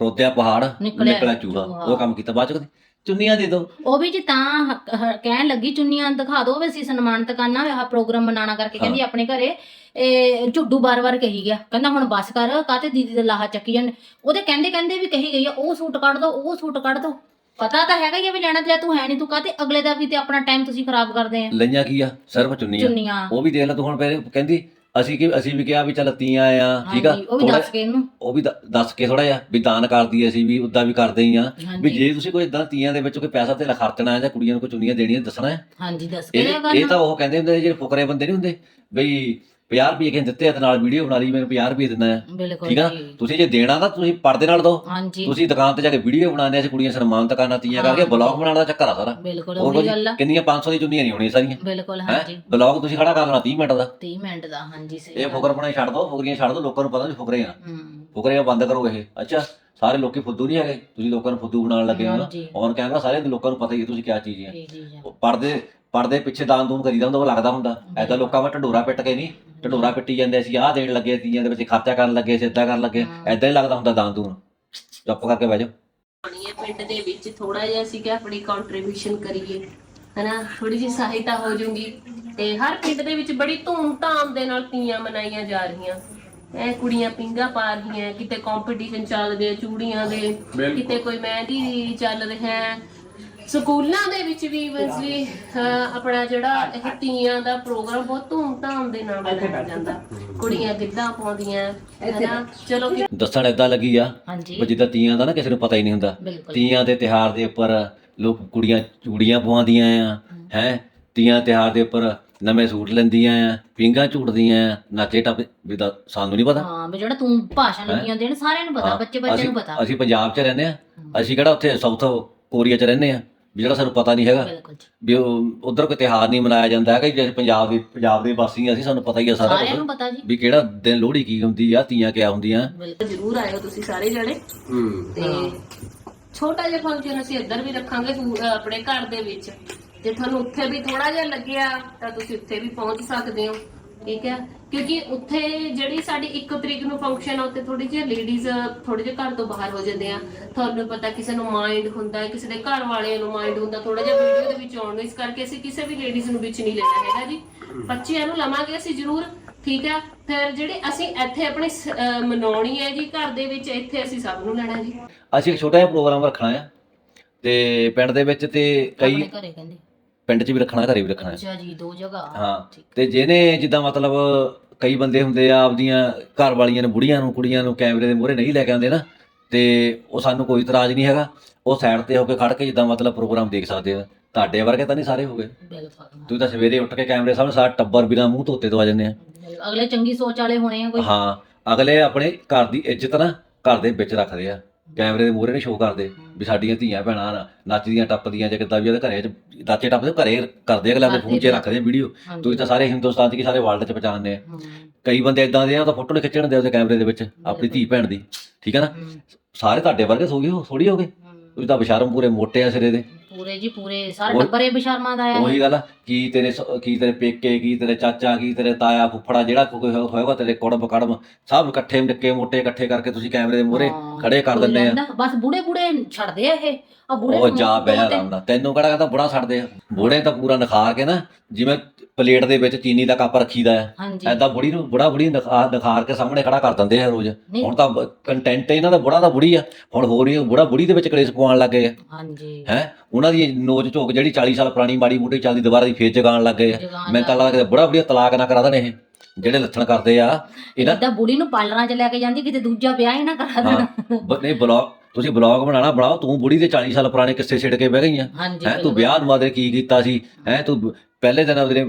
ਖਰੋਤਿਆ ਪਹਾੜ ਨਿਕਲਿਆ ਨਿਕਲਿਆ ਚੂਹਾ ਚੂਹਾ। ਉਹ ਕੰਮ ਕੀਤਾ ਬਾਅਦ ਚ ਕਹਿੰਦੇ, ਚੁੰਨੀਆਂ ਦੇ ਦੋ। ਉਹ ਵੀ ਜੀ ਤਾਂ ਹ- ਹ- ਕਹਿਣ ਲੱਗੀ ਚੁੰਨੀਆਂ ਦਿਖਾ ਦਿਓ ਵੀ ਅਸੀਂ ਸਨਮਾਨਿਤ ਕਰਨਾ ਆਹ ਪ੍ਰੋਗਰਾਮ ਮਨਾਣਾ ਕਰਕੇ। ਕਹਿੰਦੀ ਆਪਣੇ ਘਰੇ ਇਹ ਝੁੱਡੂ ਬਾਰ-ਬਾਰ ਕਹੀ ਗਿਆ। ਕਹਿੰਦਾ ਹੁਣ ਬਸ ਕਰ ਕਾਤੇ ਦੀਦੀ ਦੇ ਲਾਹਾ ਚੱਕੀ ਜਾਂਦੇ ਉਹਦੇ ਕਹਿੰਦੇ ਕਹਿੰਦੇ ਵੀ ਕਹੀ ਗਈ ਆ ਉਹ ਸੂਟ ਕੱਢ ਦੋ ਉਹ ਸੂਟ ਕੱਢ ਦੋ। ਪਤਾ ਤਾਂ ਹੈਗਾ ਹੀ ਆ ਵੀ ਲੈਣਾ ਤੇ ਤੂੰ ਹੈ ਨਹੀਂ ਤੂੰ ਕਾਤੇ ਅਗਲੇ ਦਾ ਵੀ ਤੇ ਆਪਣਾ ਟਾਈਮ ਤੁਸੀਂ ਖਰਾਬ ਕਰਦੇ ਆ। ਲਈਆਂ ਕੀ ਆ? ਸਿਰਫ ਚੁੰਨੀਆਂ। ਚੁੰਨੀਆਂ। ਉਹ ਵੀ ਦੇਖ ਲੈ ਤੂੰ ਹੁਣ ਪਹਿਲੇ ਕਹਿੰਦੀ ਅਸੀਂ ਕਿ ਅਸੀਂ ਵੀ ਕਿਹਾ ਵੀ ਚੱਲ ਤੀਆਂ ਆ ਠੀਕ ਆ? ਹਾਂਜੀ ਉਹ ਵੀ ਥੋੜ੍ਹਾ- ਦੱਸ ਕੇ ਇਹਨੂੰ। ਉਹ ਵੀ ਦ- ਦੱਸ ਕੇ ਥੋੜਾ ਜਿਹਾ ਵੀ ਦਾਨ ਕਰਦੀ ਅਸੀਂ ਵੀ ਉਦਾਂ ਵੀ ਕਰਦੇ ਹੀ ਆ। ਵੀ ਹਾਂਜੀ। ਜੇ ਤੁਸੀਂ ਕੋਈ ਇਦਾਂ ਤੀਆਂ ਦੇ ਵਿੱਚ ਕੋਈ ਪੈਸਾ ਤੇ ਖਰਚਣਾ ਹੈ ਜਾਂ ਕੁੜੀਆਂ ਨੂੰ ਕੋਈ ਚੁੰਨੀਆਂ ਦੇਣੀਆਂ ਦੱਸਣਾ ਹੈ ਹਾਂਜੀ ਦੱਸ ਕੇ ਇਹ ਤਾਂ ਉਹ ਕਹਿੰਦੇ ਹੁੰਦੇ ਨੇ ਜਿਹੜੇ ਫੁਕਰੇ ਬੰਦੇ ਨਹੀਂ ਹੁੰਦੇ ਬਈ 50 ਰੁਪਏ ਕਿਨ ਦਿੱਤੇ ਆ ਤੇ ਨਾਲ ਵੀਡੀਓ ਬਣਾ ਲਈ ਮੈਨੂੰ 50 ਰੁਪਏ ਦਿੰਦਾ ਹੈ। ਬਿਲਕੁਲ ਠੀਕ ਆ ਜੀ। ਤੁਸੀਂ ਜੇ ਦੇਣਾ ਤਾਂ ਤੁਸੀਂ ਪਰਦੇ ਨਾਲ ਦਿਓ ਹਾਂਜੀ। ਤੁਸੀਂ ਦੁਕਾਨ ਤੇ ਜਾ ਕੇ ਵੀਡੀਓ ਬਣਾਉਂਦੇ ਅਸੀਂ ਕੁੜੀਆਂ ਸਨਮਾਨਿਤ ਕਰਨਾ ਤੀਆਂ ਕਰਕੇ। ਬਲੌਗ ਬਣਾਉਣ ਦਾ ਚੱਕਰ ਆ ਸਾਰਾ। ਬਿਲਕੁਲ ਹੋਰ ਉਹੀ ਗੱਲ ਆ। ਕਿੰਨੀਆਂ 500 ਦੀ ਚੁੰਨੀਆਂ ਨਹੀਂ ਹੋਣੀਆਂ ਸਾਰੀਆਂ। ਬਿਲਕੁਲ ਹੈ? ਹਾਂਜੀ। ਬਲੌਗ ਤੁਸੀਂ ਖੜਾ ਕਰ ਲੈਣਾ 30 ਮਿੰਟ ਦਾ। 30 ਮਿੰਟ ਦਾ ਹਾਂਜੀ ਸਹੀ ਇਹ ਗੱਲ। ਫੁਕਰ ਬਣਾਈ ਛੱਡ ਦਿਓ ਫੁਕਰੀਆਂ ਛੱਡ ਦਿਓ ਲੋਕਾਂ ਨੂੰ ਪਤਾ ਨਹੀਂ ਫੁਕਰੇ ਆ। ਹੂੰ। ਫੁਕਰੇ ਬੰਦ ਕਰੋ ਇਹ। ਅੱਛਾ ਸਾਰੇ ਲੋਕੀ ਫੁੱਦੂ ਨਹੀਂ ਹੈਗੇ। ਤੁਸੀਂ ਲੋਕਾਂ ਨੂੰ ਫੁੱਦੂ ਬਣਾਉਣ ਲੱਗੇ ਹੋ ਨਾ। ਹਾਂਜੀ। ਔਨ ਕੈਮਰਾ ਸਾਰੇ ਲੋਕਾਂ ਨੂੰ ਪਤਾ ਹੀ ਹੈ ਤੁਸੀਂ ਕੀ ਚੀਜ਼ ਹੈ ਜੀ ਜੀ ਜੀ ਉਹ ਪਰਦੇ ਪਰਦੇ ਪਿੱਛੇ ਦਾਨ ਦੂਨ ਕਰੀਦਾ ਹੁੰਦਾ ਉਹ ਲੱਗਦਾ ਹੁੰਦਾ। ਐਦਾਂ ਲੋਕਾਂ ਵਾ ਢੰਡੋਰਾ ਪਿੱਟ ਕੇ ਨਹੀਂ ਢੰਡੋਰਾ ਪਿੱਟੀ ਜਾਂਦੇ ਸੀ ਆਹ ਦੇਣ ਲੱਗੇ ਤੀਆਂ ਦੇ ਵਿੱਚ ਖਰਚਾ ਕਰਨ ਲੱਗੇ ਸੀ ਏਦਾਂ ਕਰਨ ਲੱਗੇ। ਐਦਾਂ ਹੀ ਲੱਗਦਾ ਹੁੰਦਾ ਦਾਨ ਦੂਨ। ਚੁੱਪ ਕਰਕੇ ਬਹਿ ਜਾਓ। ਹੈ ਪਿੰਡ ਦੇ ਵਿੱਚ ਥੋੜਾ ਜਿਹਾ ਅਸੀਂ ਕਿ ਆਪਣੀ ਕੰਟਰੀਬਿਊਸ਼ਨ ਕਰੀਏ। ਹਨਾ ਥੋੜੀ ਜਿਹੀ ਸਹਾਇਤਾ ਹੋ ਜੂਗੀ। ਤੇ ਹਰ ਪਿੰਡ ਦੇ ਵਿੱਚ ਬੜੀ ਧੂਮ-ਧਾਮ ਦੇ ਨਾਲ ਤੀਆਂ ਮਨਾਈਆਂ ਜਾ ਰਹੀਆਂ। ਐ ਕੁੜੀਆਂ ਪਿੰਗਾ ਪਾ ਰਹੀਆਂ ਕਿਤੇ ਕੰਪੀਟੀਸ਼ਨ ਚੱਲ ਰਿਹਾ ਚੂੜੀਆਂ ਦੇ। ਕਿਤੇ ਕੋਈ ਮਹਿੰਦੀ ਚੱਲ ਰਿਹਾ ਹੈ ਸਕੂਲਾਂ ਦੇ ਵਿੱਚ ਵੀ ਅਹ, ਆਪਣਾ ਜਿਹੜਾ ਇਹ ਤੀਆਂ ਦਾ ਪ੍ਰੋਗਰਾਮ ਬਹੁਤ ਧੂਮ-ਧਾਮ ਦੇ ਨਾਲ ਮਨਾਇਆ ਜਾਂਦਾ। ਕੁੜੀਆਂ ਗਿੱਧਾ ਪਾਉਂਦੀਆਂ ਹਨਾ ਚਲੋ ਕਿ ਦੱਸਣ ਏਦਾਂ ਲੱਗੀ ਆ ਹਾਂਜੀ। ਵੀ ਜਿੱਦਾਂ ਤੀਆਂ ਦਾ ਨਾ ਕਿਸੇ ਨੂੰ ਪਤਾ ਹੀ ਨਹੀਂ ਹੁੰਦਾ। ਬਿਲਕੁਲ। ਤੀਆਂ ਦੇ ਤਿਹਾਰ ਦੇ ਉੱਪਰ ਲੋਕ ਕੁੜੀਆਂ ਚੂੜੀਆਂ ਪਵਾਉਂਦੀਆਂ ਆ ਹੈ? ਤੀਆਂ ਤਿਹਾਰ ਦੇ ਉੱਪਰ ਨਵੇਂ ਸੂਟ ਲੈਂਦੀਆਂ ਆ ਪਿੰਗਾ ਝੂਟਦੀਆਂ ਆ ਨਾਚੇ ਟੱਪ ਵੀ ਦਾ ਸਾਨੂੰ ਨਹੀਂ ਪਤਾ। ਹਾਂ ਵੀ ਜਿਹੜਾ ਤੂੰ ਭਾਸ਼ਣ ਲੱਗੀਆਂ ਦੇਣ ਸਾਰਿਆਂ ਨੂੰ ਪਤਾ ਹਾਂ, ਬੱਚੇ ਬੱਚੇ ਅਸੀਂ- ਨੂੰ ਪਤਾ। ਅਸੀਂ ਪੰਜਾਬ 'ਚ ਰਹਿੰਦੇ ਆ। ਅਸੀਂ ਕਿਹੜਾ ਉੱਥੇ ਸਾਊਥ ਕੋਰੀਆ 'ਚ ਰਹਿੰਦੇ ਆ? ਵੀ ਜਿਹੜਾ ਸਾਨੂੰ ਪਤਾ ਨਹੀਂ ਹੈਗਾ। ਬਿਲਕੁਲ ਜੀ। ਵੀ ਉਧਰ ਕੋਈ ਤਿਹਾਰ ਨਹੀਂ ਮਨਾਇਆ ਜਾਂਦਾ ਹੈਗਾ ਜੇ ਪੰਜਾਬ ਦੇ ਪੰਜਾਬ ਦੇ ਵਾਸੀ ਅਸੀਂ ਸਾਨੂੰ ਪਤਾ ਹੀ ਆ ਸਾਰਾ ਸਾਰਿਆਂ ਕੁਝ ਨੂੰ ਪਤਾ ਜੀ। ਵੀ ਕਿਹੜਾ ਦਿਨ ਲੋਹੜੀ ਕੀ ਹੁੰਦੀ ਆ ਤੀਆਂ ਕਿਆ ਹੁੰਦੀਆਂ। ਬਿਲਕੁਲ ਜ਼ਰੂਰ ਆਇਓ ਤੁਸੀਂ ਸਾਰੇ ਜਣੇ। ਹੂੰ। ਤੇ ਛੋਟਾ ਜਿਹਾ ਫੰਕਸ਼ਨ ਅਸੀਂ ਇੱਧਰ ਵੀ ਰੱਖਾਂਗੇ ਪੂ- ਅਹ ਆਪਣੇ ਘਰ ਦੇ ਵਿੱਚ। ਜੇ ਤੁਹਾਨੂੰ ਉੱਥੇ ਵੀ ਥੋੜਾ ਜਿਹਾ ਲੱਗਿਆ ਤਾਂ ਤੁਸੀਂ ਉੱਥੇ ਵੀ ਪਹੁੰਚ ਸਕਦੇ ਹੋ। ਠੀਕ ਹੈ? ਕਿਉਂਕਿ ਉੱਥੇ ਜਿਹੜੀ ਸਾਡੀ 1 ਤਰੀਕ ਨੂੰ ਫੰਕਸ਼ਨ ਆ ਉੱਥੇ ਥੋੜੀ ਜਿਹੀ ਲੇਡੀਜ਼ ਥੋੜੇ ਜਿਹੇ ਘਰ ਤੋਂ ਬਾਹਰ ਹੋ ਜਾਂਦੇ ਆ। ਤੁਹਾਨੂੰ ਪਤਾ ਕਿਸੇ ਨੂੰ ਮਾਈਂਡ ਹੁੰਦਾ ਹੈ ਕਿਸੇ ਦੇ ਘਰ ਵਾਲਿਆਂ ਨੂੰ ਮਾਈਂਡ ਹੁੰਦਾ ਥੋੜਾ ਜਿਹਾ ਵੀਡੀਓ ਦੇ ਵਿੱਚ ਆਉਣ ਨੂੰ ਇਸ ਕਰਕੇ ਅਸੀਂ ਕਿਸੇ ਵੀ ਲੇਡੀਜ਼ ਨੂੰ ਵਿੱਚ ਨਹੀਂ ਲੈਣਾ ਹੈਗਾ ਜੀ। ਬੱਚਿਆਂ ਨੂੰ ਲਵਾਂਗੇ ਅਸੀਂ ਜ਼ਰੂਰ ਠੀਕ ਹੈ ਫਿਰ ਜਿਹੜੇ ਅਸੀਂ ਇੱਥੇ ਆਪਣੀ ਮਨਾਉਣੀ ਹੈ ਜੀ ਘਰ ਦੇ ਵਿੱਚ ਇੱਥੇ ਅਸੀਂ ਸਭ ਨੂੰ ਲੈਣਾ ਜੀ। ਅਸੀਂ ਇੱਕ ਛੋਟਾ ਜਿਹਾ ਪ੍ਰੋਗਰਾਮ ਰੱਖਣਾ ਆ ਤੇ ਪਿੰਡ ਦੇ ਵਿੱਚ ਤੇ ਕਈ ਆਪਣੇ ਘਰੇ ਕਹਿੰਦੇ। ਪਿੰਡ 'ਚ ਵੀ ਰੱਖਣਾ ਘਰੇ ਵੀ ਰੱਖਣਾ ਹੈ। ਅੱਛਾ ਜੀ ਦੋ ਜਗ੍ਹਾ। ਹਾਂ ਤੇ ਜਿਹਨੇ ਜਿੱਦਾਂ ਮਤਲਬ ਕਈ ਬੰਦੇ ਹੁੰਦੇ ਆ ਆਪਦੀਆਂ ਘਰ ਵਾਲੀਆਂ ਨੂੰ ਬੁੜੀਆਂ ਨੂੰ ਕੁੜੀਆਂ ਨੂੰ ਕੈਮਰੇ ਦੇ ਮੂਹਰੇ ਨਹੀਂ ਲੈ ਕੇ ਆਉਂਦੇ ਨਾ ਤੇ ਉਹ ਸਾਨੂੰ ਕੋਈ ਇਤਰਾਜ਼ ਨਹੀਂ ਹੈਗਾ। ਉਹ ਸਾਈਡ ਤੇ ਹੋ ਕੇ ਖੜ ਕੇ ਜਿੱਦਾਂ ਮਤਲਬ ਪ੍ਰੋਗਰਾਮ ਦੇਖ ਸਕਦੇ ਆ। ਤੁਹਾਡੇ ਵਰਗੇ ਤਾਂ ਨਹੀਂ ਸਾਰੇ ਹੋ ਗਏ। ਬਿਲਕੁਲ। ਤੁਸੀਂ ਤਾਂ ਸਵੇਰੇ ਉੱਠ ਕੇ ਕੈਮਰੇ ਸਾਹਮਣੇ ਸਾਰਾ ਟੱਬਰ ਬਿਨਾਂ ਮੂੰਹ ਧੋਤੇ ਤੋਂ ਆ ਜਾਂਦੇ ਆ। ਅਗਲੇ ਚੰਗੀ ਸੋਚ ਵਾਲੇ ਹੋਣੇ ਆ ਕੋਈ। ਹਾਂ ਅਗਲੇ ਆਪਣੇ ਘਰ ਦੀ ਇੱਜ਼ਤ ਨਾ ਘਰ ਦੇ ਵਿੱਚ ਰੱਖਦੇ ਆ। ਕੈਮਰੇ ਦੇ ਮੂਹਰੇ ਨਹੀਂ ਸ਼ੋਅ ਕਰਦੇ ਵੀ ਸਾਡੀਆਂ ਧੀਆਂ ਭੈਣਾਂ ਨਾ ਨੱਚਦੀਆਂ ਟੱਪਦੀਆਂ ਜਾਂ ਕਿੱਦਾਂ ਵੀ ਉਹਦੇ ਘਰੇ ਚ ਨਾਚੇ ਟੱਪਦੇ ਘਰੇ ਕਰਦੇ ਅਗਲੇ ਫੋਨ 'ਚ ਰੱਖਦੇ ਵੀਡੀਓ। ਤੁਸੀਂ ਤਾਂ ਸਾਰੇ ਹਿੰਦੁਸਤਾਨ 'ਚ ਕੀ ਸਾਰੇ ਵਰਲਡ 'ਚ ਪਛਾਣਦੇ ਆ। ਕਈ ਬੰਦੇ ਇਦਾਂ ਦੇ ਆ ਉਹ ਤਾਂ ਫੋਟੋ ਨਹੀਂ ਖਿੱਚਣ ਦੇ ਉਹਦੇ ਕੈਮਰੇ ਦੇ ਵਿੱਚ ਆਪਣੀ ਧੀ ਭੈਣ ਦੀ। ਠੀਕ ਹੈ ਨਾ? ਸਾਰੇ ਤੁਹਾਡੇ ਵਰਗੇ ਸੋ ਗਏ ਹੋ ਥੋੜੀ ਹੋ ਗਏ? ਤੁਸੀਂ ਤਾਂ ਬਸ਼ਰਮ ਪੂਰੇ ਮੋਟੇ ਆ ਸਿਰੇ ਦੇ। ਪੂਰੇ ਜੀ ਪੂਰੇ ਸਾਰੇ ਉਹ- ਟੱਬਰੇ ਬਸ਼ਰਮਾਂ ਦਾ ਆਇਆ ਉਹੀ ਗੱਲ ਆ, ਕੀ ਤੇਰੇ ਸ- ਕੀ ਤੇਰੇ ਪੇਕੇ ਕੀ ਤੇਰੇ ਚਾਚਾ ਕੀ ਤੇਰੇ ਤਾਇਆ ਫੁੱਫੜਾ ਜਿਹੜਾ ਕੋਈ ਹੋ- ਹੋਏਗਾ ਤੇਰੇ ਕੁੜਮ ਕੜਮ ਸਭ ਇਕੱਠੇ ਨਿੱਕੇ ਮੋਟੇ ਇਕੱਠੇ ਕਰਕੇ ਤੁਸੀਂ ਕੈਮਰੇ ਦੇ ਮੂਹਰੇ ਹਾਂ, ਖੜੇ ਕਰ ਕੋਈ ਦਿੰਦੇ ਆ। ਬਸ ਬੁੜੇ ਬੁੜੇ ਛੱਡਦੇ ਆ ਇਹ। ਆ ਬੁੜੇ ਉਹ ਨੂੰ ਜਾ ਦੋ ਬਹਿ ਤਿੰਨ- ਆਰਾਮ ਨਾਲ ਤੈਨੂੰ ਕਿਹੜਾ ਕਹਿੰਦਾ ਬੁੜਾ ਛੱਡਦੇ ਆ। ਬੁੜੇ ਤਾਂ ਪੂਰਾ ਨਖਾਰ ਕੇ ਨਾ ਜਿਵੇਂ ਪਲੇਟ ਦੇ ਵਿੱਚ ਚੀਨੀ ਦਾ ਕੱਪ ਰੱਖੀਦਾ ਆ ਹਾਂਜੀ। ਐਦਾਂ ਬੁੜੀ ਨੂੰ ਬੁੜਾ ਬੁੜੀ ਨਖਾਰ ਕੇ ਸਾਹਮਣੇ ਖੜਾ ਕਰ ਦਿੰਦੇ ਆ ਰੋਜ਼। ਨਹੀਂ। ਹੁਣ ਤਾਂ ਕੰਟੈਂਟ ਇਹਨਾਂ ਦਾ ਬੁੜਾ ਦਾ ਬੁੜੀ ਆ। ਹੁਣ ਹੋਰ ਹੀ ਬੁੜਾ ਬੁੜੀ ਦੇ ਵਿੱਚ ਕਲੇਸ਼ ਪਵਾਉਣ ਲੱਗੇ ਆ। ਹਾਂਜੀ। ਹੈ? ਉਹਨਾਂ ਦੀ ਨੋਚ ਝੋਕ ਜਿਹੜੀ 40 ਸਾਲ ਪੁਰਾਣੀ ਮਾੜੀ ਮੋਟੀ ਚੱਲਦੀ ਦੁਬਾਰਾ ਦੀ ਫੇਰ ਜਗਾਉਣ ਲੱਗੇ ਆ। ਜਗਾਉਣ ਮੈਂ ਤਾਂ ਲੱਗਦਾ ਕਿ ਬੁੜਾ ਬੁੜੀ ਤਲਾਕ ਨਾ ਕਰਾ ਦੇਣ ਇਹ ਜਿਹੜੇ ਲੱਛਣ ਕਰਦੇ ਆ। ਇਹਨਾਂ ਇਦਾਂ ਬੁੜੀ ਨੂੰ ਪਾਲਰਾਂ ਚ ਲੈ ਕੇ ਜਾਂਦੀ ਕਿਤੇ ਦੂਜਾ ਵਿਆਹ ਹੀ ਨਾ ਕਰਾ ਦੇਣ। ਬ- ਨਹੀਂ ਬਲੌਗ ਤੁਸੀਂ ਬਲੌਗ ਬਣਾਉਣਾ ਬਣਾਓ। ਤੂੰ ਬੁੜੀ ਦੇ 40 ਸਾਲ ਪੁਰਾਣੇ ਕਿੱਸੇ ਛਿੜ ਕੇ ਬਹਿ ਗਈਆਂ ਹਾਂਜੀ ਹੈ? ਤੂੰ ਬਿਲਕੁਲ। ਵਿਆਹ ਨੂੰ ਮਾਦੇ ਕੀ ਕੀਤਾ ਸੀ? ਹੈ? ਤੂੰ ਬ- ਪਹਿਲੇ ਦਿਨ ਉਹਦੇ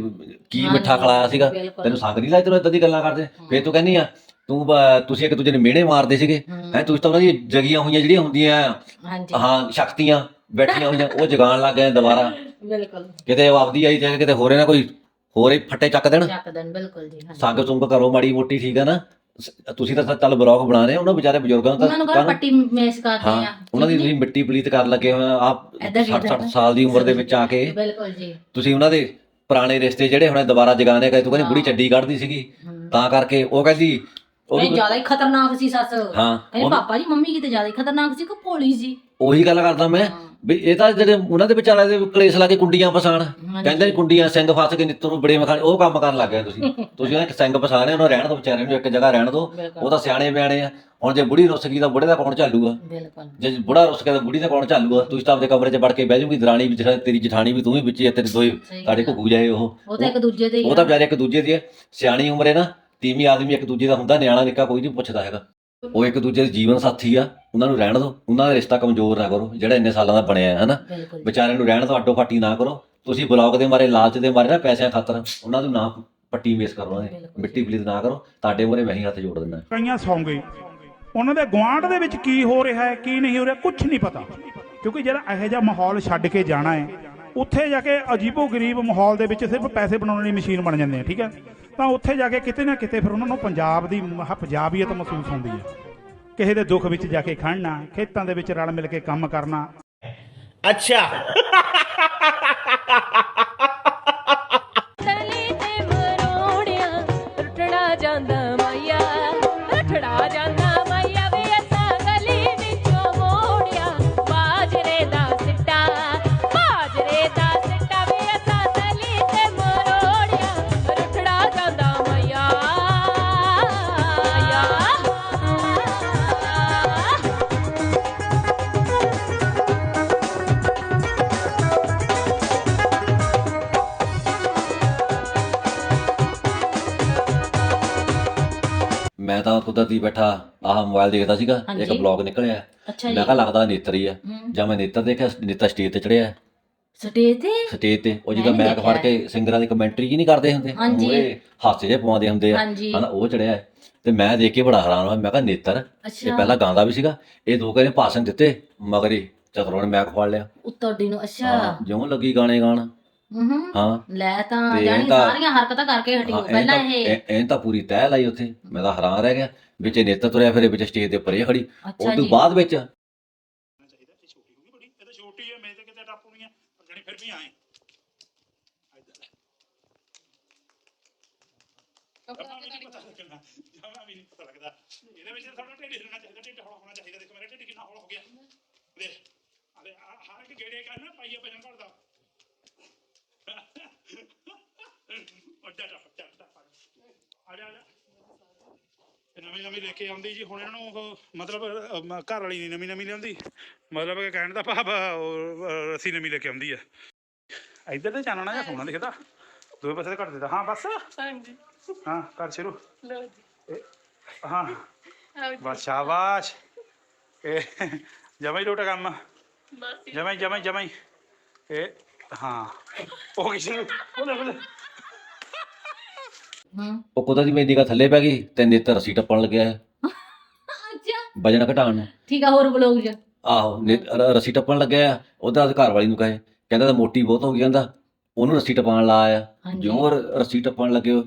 ਕੀ ਮਿੱਠਾ ਖਲਾਇਆ ਸੀਗਾ। ਤੈਨੂੰ ਸੰਗ ਨਹੀਂ ਤੈਨੂੰ ਇਦਾਂ ਦੀ ਗੱਲਾਂ ਕਰਦੇ? ਫੇਰ ਤੂੰ ਕਹਿੰਦੀ ਆ ਤੂੰ ਤੁਸੀਂ ਇੱਕ ਦੂਜੇ ਨੂੰ ਮਿਹਣੇ ਮਾਰਦੇ ਸੀਗੇ। ਹੈ। ਤੁਸੀਂ ਤਾਂ ਉਹਨਾਂ ਦੀ ਜਗੀਆਂ ਹੋਈਆਂ ਜਿਹੜੀਆਂ ਹੁੰਦੀਆਂ ਹਾਂਜੀ। ਹਾਂ ਸ਼ਕਤੀਆਂ ਬੈਠੀਆਂ ਹੋਈਆਂ ਉਹ ਜਗਾਉਣ ਲੱਗ ਗਏ ਦੁਬਾਰਾ। ਬਿਲਕੁਲ। ਕਿਤੇ ਉਹ ਆਪਦੀ ਆਈ ਤੇ ਕਿਤੇ ਹੋਰੇ ਨਾ ਕੋਈ ਹੋਰੇ ਫੱਟੇ ਚੱਕ ਦੇਣ। ਚੱਕ ਦੇਣ ਬਿਲਕੁਲ ਜੀ ਹਾਂਜੀ। ਸੰਗ ਸੁੰਗ ਕਰੋ ਮਾੜੀ ਮੋਟੀ ਠੀਕ ਹੈ ਨਾ? ਤੁਸੀਂ ਤਾਂ ਚੱਲ ਬਲੌਗ ਬਣਾ ਰਹੇ ਹੋ ਉਹਨਾਂ ਵਿਚਾਰੇ ਬਜ਼ੁਰਗਾਂ ਨੂੰ ਉਹਨਾਂ ਨੂੰ ਪੱਟੀ ਮੇਸ ਕਰਦੇ ਹਾਂ ਆ? ਉਹਨਾਂ ਦੀ ਤੁਸੀਂ ਮਿੱਟੀ ਪਲੀਤ ਕਰਨ ਲੱਗੇ ਆ ਆਪ ਏਦਾਂ 60 ਕੀਤਾ 60 ਸਾਲ ਦੀ ਉਮਰ ਦੇ ਵਿੱਚ ਆ ਕੇ। ਬਿਲਕੁਲ ਜੀ। ਤੁਸੀਂ ਉਹਨਾਂ ਦੇ ਪੁਰਾਣੇ ਰਿਸ਼ਤੇ ਜਿਹੜੇ ਹੁਣ ਦੁਬਾਰਾ ਜਗਾਣੇ ਕਹੇ ਤੂੰ ਕਹਿੰਦੀ ਬੁੜੀ ਚੱਡੀ ਕੱਢਦੀ ਸੀਗੀ। ਤਾਂ ਕਰਕੇ ਉਹ ਕਹਿੰਦੀ ਉਹ ਨਹੀਂ ਜ਼ਿਆਦਾ ਹੀ ਖਤਰਨਾਕ ਸੀ ਸੱਸ। ਹਾਂ ਕਹਿੰਦੇ ਪਾਪਾ ਜੀ ਮੰਮੀ ਕਿਤੇ ਜ਼ਿਆਦਾ ਹੀ ਖਤਰਨਾਕ ਸੀ ਕਿ ਭੋਲੀ ਸੀ। ਉਹੀ ਗੱਲ ਕਰਦਾ ਮੈਂ। ਹਾਂ। ਵੀ ਇਹ ਤਾਂ ਜਿਹੜੇ ਉਹਨਾਂ ਦੇ ਵਿਚਾਲੇ ਦੇ ਕਲੇਸ਼ ਲਾ ਕੇ ਕੁੰਡੀਆਂ ਫਸਾਣ। ਕਹਿੰਦੇ ਨੇ ਕੁੰਡੀਆਂ ਸਿੰਘ ਫਸ ਕੇ ਨਿੱਤ ਨੂੰ ਬੜੇ ਮਖਾਣੇ ਉਹ ਕੰਮ ਕਰਨ ਲੱਗ ਗਏ ਤੁਸੀਂ। ਤੁਸੀਂ ਉਹਨਾਂ ਸਿੰਘ ਫਸਾਣੇ ਉਹਨਾਂ ਰਹਿਣ ਦੋ ਵਿਚਾਰੇ ਨੂੰ ਇੱਕ ਜਗ੍ਹਾ ਰਹਿਣ ਦੋ। ਉਹ ਤਾਂ ਸਿਆਣੇ ਬਿਆਣੇ ਆ। ਹੁਣ ਜੇ ਬੁੜੀ ਰੁੱਸ ਗਈ ਤਾਂ ਬੁੜੇ ਦਾ ਕੌਣ ਝਾਲੂਗਾ? ਬਿਲਕੁਲ। ਜੇ ਬੁੜਾ ਰੁੱਸ ਗਿਆ ਤਾਂ ਬੁੜੀ ਦਾ ਕੌਣ ਝਾਲੂਗਾ? ਤੁਸੀਂ ਤਾਂ ਆਪਦੇ ਕਮਰੇ 'ਚ ਵੜ ਕੇ ਬਹਿ ਜਾਊਗੀ ਦਰਾਣੀ ਵੀ ਜਿਹੜਾ ਤੇਰੀ ਜਠਾਣੀ ਵੀ ਤੂੰ ਵੀ ਵਿੱਚ ਹੀ ਆ, ਤੇਰੇ ਦੋਏ ਤੁਹਾਡੇ। ਘੁੱਗੂ ਜਾਏ ਉਹ। ਉਹ ਤਾਂ ਇੱਕ ਦੂਜੇ ਦੇ ਹੀ ਉਹ ਤਾਂ ਵਿਚਾਰੇ ਇੱਕ ਦੂਜੇ ਦੀ ਹੈ ਸਿਆਣੀ ਉਮਰ ਨਾ ਤੀਵੀਂ ਆਦਮੀ ਇੱਕ ਦੂਜੇ ਦਾ ਹੁੰਦਾ ਨਿਆਣਾ ਨਿੱਕਾ ਕੋਈ ਨਹੀਂ ਪੁੱਛਦਾ ਹੈਗਾ। ਉਹ ਇੱਕ ਦੂਜੇ ਦੇ ਜੀਵਨ ਸਾਥੀ ਆ ਉਹਨਾਂ ਨੂੰ ਰਹਿਣ ਦਿਓ ਉਹਨਾਂ ਦਾ ਰਿਸ਼ਤਾ ਕਮਜ਼ੋਰ ਨਾ ਕਰੋ ਜਿਹੜਾ ਇੰਨੇ ਸਾਲਾਂ ਦਾ ਬਣਿਆ ਹੈ ਹਨਾ? ਬਿਲਕੁਲ। ਵਿਚਾਰਿਆਂ ਨੂੰ ਰਹਿਣ ਤੋਂ ਅੱਡੋ ਫਾਟੀ ਨਾ ਕਰੋ ਤੁਸੀਂ ਬਲੌਗ ਦੇ ਮਾਰੇ ਲਾਲਚ ਦੇ ਮਾਰੇ ਨਾ ਪੈਸਿਆਂ ਖਾਤਰ ਉਹਨਾਂ ਨੂੰ ਨਾ ਪੱਟੀ ਮੇਸ ਕਰੋ ਉਹਨਾਂ ਦੀ। ਮਿੱਟੀ ਪਲੀਤ ਨਾ ਕਰੋ ਤੁਹਾਡੇ ਮੂਹਰੇ ਮੈਂ ਹੀ ਹੱਥ ਜੋੜ ਦਿੰਦਾ। ਕਈਆਂ ਸੌਂ ਗਏ ਉਹਨਾਂ ਦੇ ਗੁਆਂਢ ਦੇ ਵਿੱਚ ਕੀ ਹੋ ਰਿਹਾ ਹੈ ਕੀ ਨਹੀਂ ਹੋ ਰਿਹਾ ਕੁਝ ਨਹੀਂ ਪਤਾ। ਕਿਉਂਕਿ ਜਿਹੜਾ ਇਹੋ ਜਿਹਾ ਮਾਹੌਲ ਛੱਡ ਕੇ ਜਾਣਾ ਹੈ ਉੱਥੇ ਜਾ ਕੇ ਅਜੀਬੋ ਗਰੀਬ ਮਾਹੌਲ ਦੇ ਵਿੱਚ ਸਿਰਫ ਪੈਸੇ ਬਣਾਉਣ ਦੀ ਮਸ਼ੀਨ ਬਣ ਜਾਂਦੇ ਆ ਠੀਕ ਹੈ? ਤਾਂ ਉੱਥੇ ਜਾ ਕੇ ਕਿਤੇ ਨਾ ਕਿਤੇ ਫਿਰ ਉਹਨਾਂ ਨੂੰ ਪੰਜਾਬ ਦੀ ਮਹ- ਪੰਜਾਬੀਅਤ ਮਹਿਸੂਸ ਹੁੰਦੀ ਹੈ ਕਿਸੇ ਦੇ ਦੁੱਖ ਵਿੱਚ ਜਾ ਕੇ ਖੜਨਾ ਖੇਤਾਂ ਦੇ ਵਿੱਚ ਰਲ ਮਿਲ ਕੇ ਕੰਮ ਕਰਨਾ। ਅੱਛਾ। ਤਾਂ ਕੁਦਰਤੀ ਬੈਠਾ ਆਹ ਮੋਬਾਈਲ ਦੇਖਦਾ ਸੀਗਾ ਇੱਕ। ਬਲੌਗ ਨਿਕਲਿਆ। ਅੱਛਾ ਮੈਂ ਜੀ ਕਿਹਾ ਲੱਗਦਾ ਨੇਤਰ ਹੀ। ਆ। ਜਦ ਮੈਂ ਨੇਤਰ ਦੇਖਿਆ ਨੇਤਰ ਸਟੇਜ ਤੇ ਚੜਿਆ। ਸਟੇਜ ਤੇ? ਸਟੇਜ ਤੇ। ਉਹ ਮੈਂ ਜਿਹਦਾ ਨੀ ਮੈਕ ਫੜ ਦੇਖਿਆ। ਕੇ ਸਿੰਗਰਾਂ ਦੀ ਕਮੈਂਟਰੀ ਜੀ ਨਹੀਂ ਕਰਦੇ ਹੁੰਦੇ। ਹਾਂਜੀ। ਮੂਹਰੇ ਹਾਸੇ ਜੇ ਪਵਾਉਂਦੇ ਹੁੰਦੇ ਆ। ਹਾਂਜੀ। ਹਨਾ ਉਹ ਚੜਿਆ। ਹੈ। ਤੇ ਮੈਂ ਦੇਖ ਕੇ ਬੜਾ ਹੈਰਾਨ ਹੋਇਆ। ਮੈਂ ਕਿਹਾ ਨੇਤਰ ਇਹ ਅੱਛਾ ਪਹਿਲਾਂ ਗਾਉਂਦਾ ਵੀ ਸੀਗਾ। ਇਹ ਦੋ ਕਹਿੰਦੇ ਭਾਸ਼ਣ ਦਿੱਤੇ ਮਗਰੇ ਚਤਰੋਂ ਨੇ ਮੈਕ ਫੜ ਲਿਆ। ਉੱਤੋਂ ਨੂੰ ਅੱਛਾ। ਹਾਂ ਜਿਉਂ ਲੱਗੀ ਗਾਣੇ ਗਾਣ। ਹੂੰ ਹਾਂ ਲੈ ਤਾਂ ਤੇ ਜਾਨੀ ਤਾਂ- ਸਾਰੀਆਂ ਹਰਕਤਾਂ ਕਰਕੇ ਹਟੀ ਹਾਂ, ਹੋ ਇਹ ਪਹਿਲਾਂ ਤਾਂ ਇਹ ਇਹ ਇਹ ਤਾਂ ਪੂਰੀ ਤਹਿ ਲਾਈ ਉੱਥੇ ਮੈਂ ਤਾਂ ਹੈਰਾਨ ਰਹਿ ਗਿਆ ਵਿੱਚ ਇਹ ਨੇਤਰ ਤੁਰਿਆ ਫਿਰੇ ਵਿੱਚ ਸਟੇਜ ਦੇ ਪਰੇ ਖੜੀ ਅੱਛਾ ਉਸ ਤੋਂ ਜੀ ਬਾਅਦ ਵਿੱਚ ਚਾਹੀਦਾ ਤੇ ਛੋਟੀ ਹੋਊਗੀ ਬੜੀ ਇਹ ਤਾਂ ਛੋਟੀ ਹੈ ਮੇਰੇ ਤੇ ਕਿਤੇ ਟੱਪ ਹੋਣੀ ਹੈ ਪਰ ਜਣੀ ਫਿਰ ਵੀ ਆਏ ਜਮਾ ਵੀ ਨਹੀਂ ਪਤਾ ਲੱਗਣਾ ਜਮਾ ਵੀ ਨਹੀਂ ਪਤਾ ਲੱਗਦਾ ਇਹਦੇ ਵਿੱਚ ਥੋੜਾ ਢਿੱਡ ਹਿੱਲਣਾ ਚਾਹੀਦਾ ਢਿੱਡ ਹੌਲਾ ਹੋਣਾ ਚਾਹੀਦਾ ਦੇਖੋ ਮੇਰਾ ਢਿੱਡ ਕਿੰਨਾ ਹੌਲਾ ਹੋ ਗਿਆ ਦੇਖ ਅਰੇ ਹਰ ਇੱਕ ਗੇੜੇ ਕਰਨਾ ਪਾਈਆ ਭਜਨ ਕਰਦਾ ਅੱਡਾ ਦਾ ਅੱਡਾ ਦਾ ਆ ਜਾ ਆ ਜਾ। ਇਹ ਨਵੀਂ ਨਵੀਂ ਲੈ ਕੇ ਆਉਂਦੀ ਜੀ ਹੁਣ ਇਹਨਾਂ ਨੂੰ ਉਹ ਮਤਲਬ ਘਰ ਵਾਲੀ ਨਹੀਂ ਨਵੀਂ ਨਵੀਂ ਲਿਆਉਂਦੀ। ਮਤਲਬ ਕਿ ਕਹਿਣ ਦਾ ਭਾਵ ਆ, ਉਹ ਰੱਸੀ ਨਵੀਂ ਲੈ ਕੇ ਆਉਂਦੀ ਆ। ਇੱਧਰ ਤੇ ਚਾਨਣਾ ਜਾਂ ਸੋਨਾ ਦਿਖਦਾ। ਦੋਵੇਂ ਪਾਸੇ ਘੱਟ ਦਿੱਤਾ ਹਾਂ ਬਸ। ਹਾਂਜੀ। ਹਾਂ ਕਰ ਸ਼ੁਰੂ। ਲੋ ਜੀ। ਇਹ- ਹਾਂ। ਆਓ ਬਸ ਸ਼ਾਬਾਸ਼। ਇਹ ਜਮਾਂ ਹੀ ਲੋਟਾ ਕੰਮ। ਬਸ ਜਮਾਂ ਹੀ ਜਮਾਂ ਹੀ ਜਮਾਂ ਹੀ। ਇਹ ਹਾਂ। ਉਹ ਕਿਸੇ ਨੂੰ ਬੋਲੇ ਬੋਲੇ ਹੂੰ। ਉਹ ਕੁਦਰਤੀ ਮੇਰੀ ਨਿਗਾਹ ਥੱਲੇ ਪੈ ਗਈ ਤੇ ਨੇਤਰ ਰਸੀ ਟੱਪਣ ਲੱਗਿਆ ਹੈ ਅੱਛਾ। ਵਜਨ ਘਟਾਉਣ। ਨੂੰ ਠੀਕ ਆ ਹੋਰ ਬਲੌਗ ਚ। ਆਹੋ ਨੇ- ਰ- ਰੱਸੀ ਟੱਪਣ ਲੱਗਿਆ ਉਹਦਾ ਘਰ ਵਾਲੀ ਨੂੰ ਕਹੇ। ਕਹਿੰਦਾ ਤਾਂ ਮੋਟੀ ਬਹੁਤ ਹੋ ਗਈ ਕਹਿੰਦਾ। ਉਹਨੂੰ ਰੱਸੀ ਟਪਾਉਣ ਲਾ ਆਇਆ। ਹਾਂਜੀ। ਜਿਉਂ ਰ- ਰੱਸੀ ਟੱਪਣ ਲੱਗੇ ਉਹ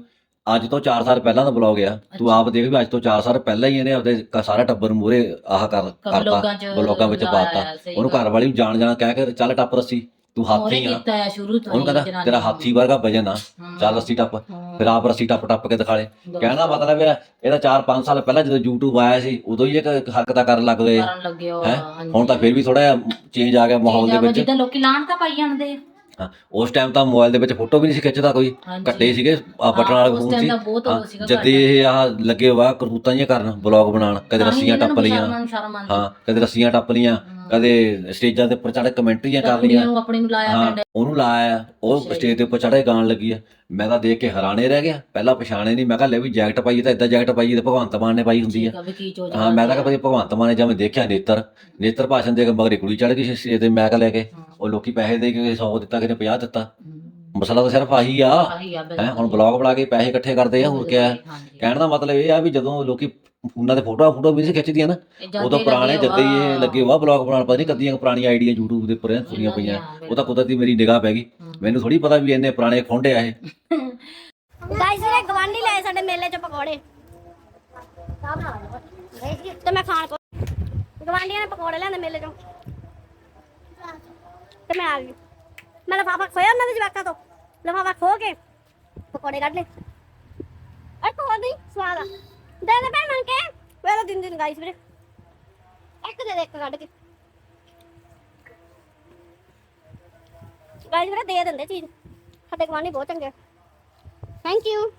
ਅੱਜ ਤੋਂ 4 ਸਾਲ ਪਹਿਲਾਂ ਦਾ ਬਲੌਗ ਆ। ਤੂੰ ਆਪ ਦੇਖ ਵੀ ਅੱਜ ਤੋਂ 4 ਸਾਲ ਪਹਿਲਾਂ ਹੀ ਇਹਨੇ ਆਪਦੇ ਕ- ਸਾਰਾ ਟੱਬਰ ਮੂਰੇ ਆਹ ਕਰ ਕਰਤਾ। ਬਲੋਗਾਂ ਚ ਬਲੌਗਾਂ ਵਿੱਚ ਲਾਇਆ, ਪਾਤਾ। ਸਹੀ ਉਹਨੂੰ ਗੱਲ। ਘਰ ਵਾਲੀ ਨੂੰ ਜਾਣ ਜਾਣ ਕਹਿ ਕੇ ਚੱਲ ਟੱਪ ਰੱਸੀ। ਤੂੰ ਹਾਥੀ ਆ। ਕੀਤਾ ਆ ਸ਼ੁਰੂ ਤੋਂ ਉਹਨੂੰ ਹੀ ਕਹਿੰਦਾ ਜਨਾਨੀ ਤੇਰਾ। ਹਾਥੀ ਵਰਗਾ ਵਜਨ ਆ। ਚੱਲ ਰੱਸੀ ਟੱਪ ਫਿਰ ਆਪ ਰੱਸੀ ਟੱਪ ਟੱਪ ਕੇ ਦਿਖਾਲੇ ਦੋ ਕਹਿਣਾ ਮਤਲਬ ਇਹ ਇਹਦਾ 4-5 ਸਾਲ ਪਹਿਲਾਂ ਜਦੋਂ YouTube ਆਇਆ ਸੀ ਉਦੋਂ ਹੀ ਇਹ ਕ- ਹਰਕਤਾਂ ਕਰਨ ਲੱਗ ਗਏ। ਕਰਨ ਲੱਗੇ ਉਹ, ਹੈਂ? ਹਾਂਜੀ। ਹੁਣ ਤਾਂ ਫਿਰ ਵੀ ਥੋੜਾ ਜਿਹਾ ਚੇਂਜ ਆ ਗਿਆ ਮਾਹੌਲ ਦੇ ਵਿੱਚ। ਜਿੱਦਾਂ ਲੋਕੀ ਲਾਣ ਤਾਂ ਪਾਈ ਜਾਂਦੇ ਆ। ਹਾਂ, ਉਸ ਟਾਈਮ ਤਾਂ ਮੋਬਾਈਲ ਦੇ ਵਿੱਚ ਫੋਟੋ ਵੀ ਨਹੀਂ ਸੀ ਖਿੱਚਦਾ ਕੋਈ। ਹਾਂਜੀ। ਕੱਟੇ ਸੀਗੇ ਆ ਬਟਨ ਵਾਲੇ ਉਸ ਫੋਨ time ਸੀ। ਤਾਂ ਬਹੁਤ ਉਹ ਹਾਂ, ਸੀਗਾ ਜਦ ਇਹ ਆਹ ਲੱਗੇ ਵਾ ਕਰਤੂਤਾਂ ਜਿਹੀਆਂ ਕਰਨ ਬਲੌਗ ਬਣਾਉਣ ਕਦੇ ਤਾਂ ਹੀ ਰੱਸੀਆਂ ਇਹਨਾਂ ਟੱਪ ਨੂੰ ਲੀਆਂ ਸ਼ਰਮ ਨੂੰ ਸ਼ਰਮ ਆਉਂਦੀ। ਹਾਂ ਕਦੇ ਰੱਸੀਆਂ ਟੱਪ ਲੀਆਂ ਕਦੇ ਸਟੇਜਾਂ ਦੇ ਉੱਪਰ ਚੜ੍ਹ ਕੇ ਕਮੈਂਟਰੀਆਂ ਕਰ ਲੀਆਂ ਨੂੰ ਆਪਣੀ ਨੂੰ ਲਾਇਆ ਹਾਂ ਉਹਨੂੰ ਲਾਇਆ ਉਹ। ਸਟੇਜ ਦੇ ਉੱਪਰ ਚੜ੍ਹ ਕੇ ਗਾਣ ਲੱਗੀ ਆ। ਮੈਂ ਤਾਂ ਦੇਖ ਕੇ ਹੈਰਾਨੇ ਰਹਿ ਗਿਆ। ਪਹਿਲਾਂ ਪਛਾਣੇ ਨਹੀਂ। ਮੈਂ ਕਿਹਾ ਲੈ ਵੀ ਜੈਕਟ ਪਾਈ ਤਾਂ ਇਦਾਂ ਜੈਕਟ ਪਾਈ ਤੇ ਭਗਵੰਤ ਮਾਨ ਨੇ ਪਾਈ ਹੁੰਦੀ ਆ। ਕੀ ਚੋਜ ਹਾਂ ਮੈਂ ਤਾਂ ਕਿਹਾ ਭਗਵੰਤ ਮਾਨ ਨੇ ਜਦ ਮੈਂ ਦੇਖਿਆ ਨੇਤਰ। ਨੇਤਰ ਭਾਸ਼ਣ ਦੇ ਕੇ ਮਗਰੇ ਕੁੜੀ ਚੜ੍ਹ ਗਈ ਸਟੇਜ ਤੇ ਮੈਂ ਕਿਹਾ ਲੈ ਕੇ। ਉਹ ਲੋਕੀ ਪੈਸੇ ਦੇ ਕੇ 100 ਦਿੱਤਾ ਕਿਨੇ 50 ਦਿੱਤਾ। ਮਸਲਾ ਤਾਂ ਸਿਰਫ ਆਹੀ ਆ। ਆਹੀ ਆ ਹੈ ਹੁਣ ਬਲੌਗ ਬਣਾ ਕੇ ਪੈਸੇ ਇਕੱਠੇ ਕਰਦੇ ਆ ਹੋਰ ਕਿਆ। ਹੈ। ਕਹਿਣ ਦਾ ਮਤਲਬ ਇਹ ਆ ਵੀ ਜਦੋਂ ਲੋਕੀ ਫੋਨਾਂ ਤੇ ਫੋਟੋ ਫੋਟੋ ਵੀ ਖਿੱਚਦੀਆਂ ਨਾ ਇਹ ਉਦੋਂ ਪੁਰਾਣੇ ਜਦ ਹੀ ਇਹ। ਲੱਗੇ ਵਾ ਬਲੌਗ ਬਣਾਉਣ ਪਤਾ ਨਹੀਂ ਕਦੀਆਂ ਪੁਰਾਣੀਆਂ ਆਈਡੀਆਂ YouTube ਦੇ ਉੱਪਰ ਇਹ ਸੁਣੀਆਂ ਪਈਆਂ। ਉਹ ਤਾਂ ਕੁਦਰਤੀ ਮੇਰੀ ਨਿਗਾਹ ਪੈ ਗਈ। ਮੈਨੂੰ ਥੋੜੀ ਪਤਾ ਵੀ ਇੰਨੇ ਪੁਰਾਣੇ ਖੁੰਡੇ ਆ ਇਹ। ਗਾਇਸ ਵੀਰੇ ਗਵਾਂਢੀ ਲਏ ਸਾਡੇ ਮੇਲੇ ਚ ਪਕੌੜੇ। ਤੇ ਮੈਂ ਖਾਣ ਕੋ ਗਵਾਂਢੀਆਂ ਨੇ ਪਕੌੜੇ ਲਿਆਂਦੇ ਮੇਲੇ ਚੋਂ। ਤੇ ਮੈਂ ਆ ਗਈ। ਮੈਂ ਲਫਾਫਾ ਖੋਇਆ ਉਹਨਾਂ ਦੇ ਜਵਾਕਾਂ ਤੋਂ। ਲਫਾਫਾ ਖੋ ਕੇ। ਪਕੌੜੇ ਕੱਢ ਲਏ ਅਰੇ ਕੋਈ ਨਹੀਂ ਸਵਾਦ ਆ। ਦੇ ਦੇ ਭੈਣ ਮਨ ਕੇ। ਵੇਲੇ ਦਿਨ ਦਿਨ ਗਾਇਸ ਵੀਰੇ। ਇੱਕ ਦੇ ਦੇ, ਇੱਕ ਕੱਢ ਕੇ। ਗਾਇਸ ਵੀਰੇ, ਦੇ ਦਿੰਦੇ ਚੀਜ਼। ਸਾਡੇ ਗਵਾਂਢੀ ਬਹੁਤ ਚੰਗੇ ਥੈਂਕ ਯੂ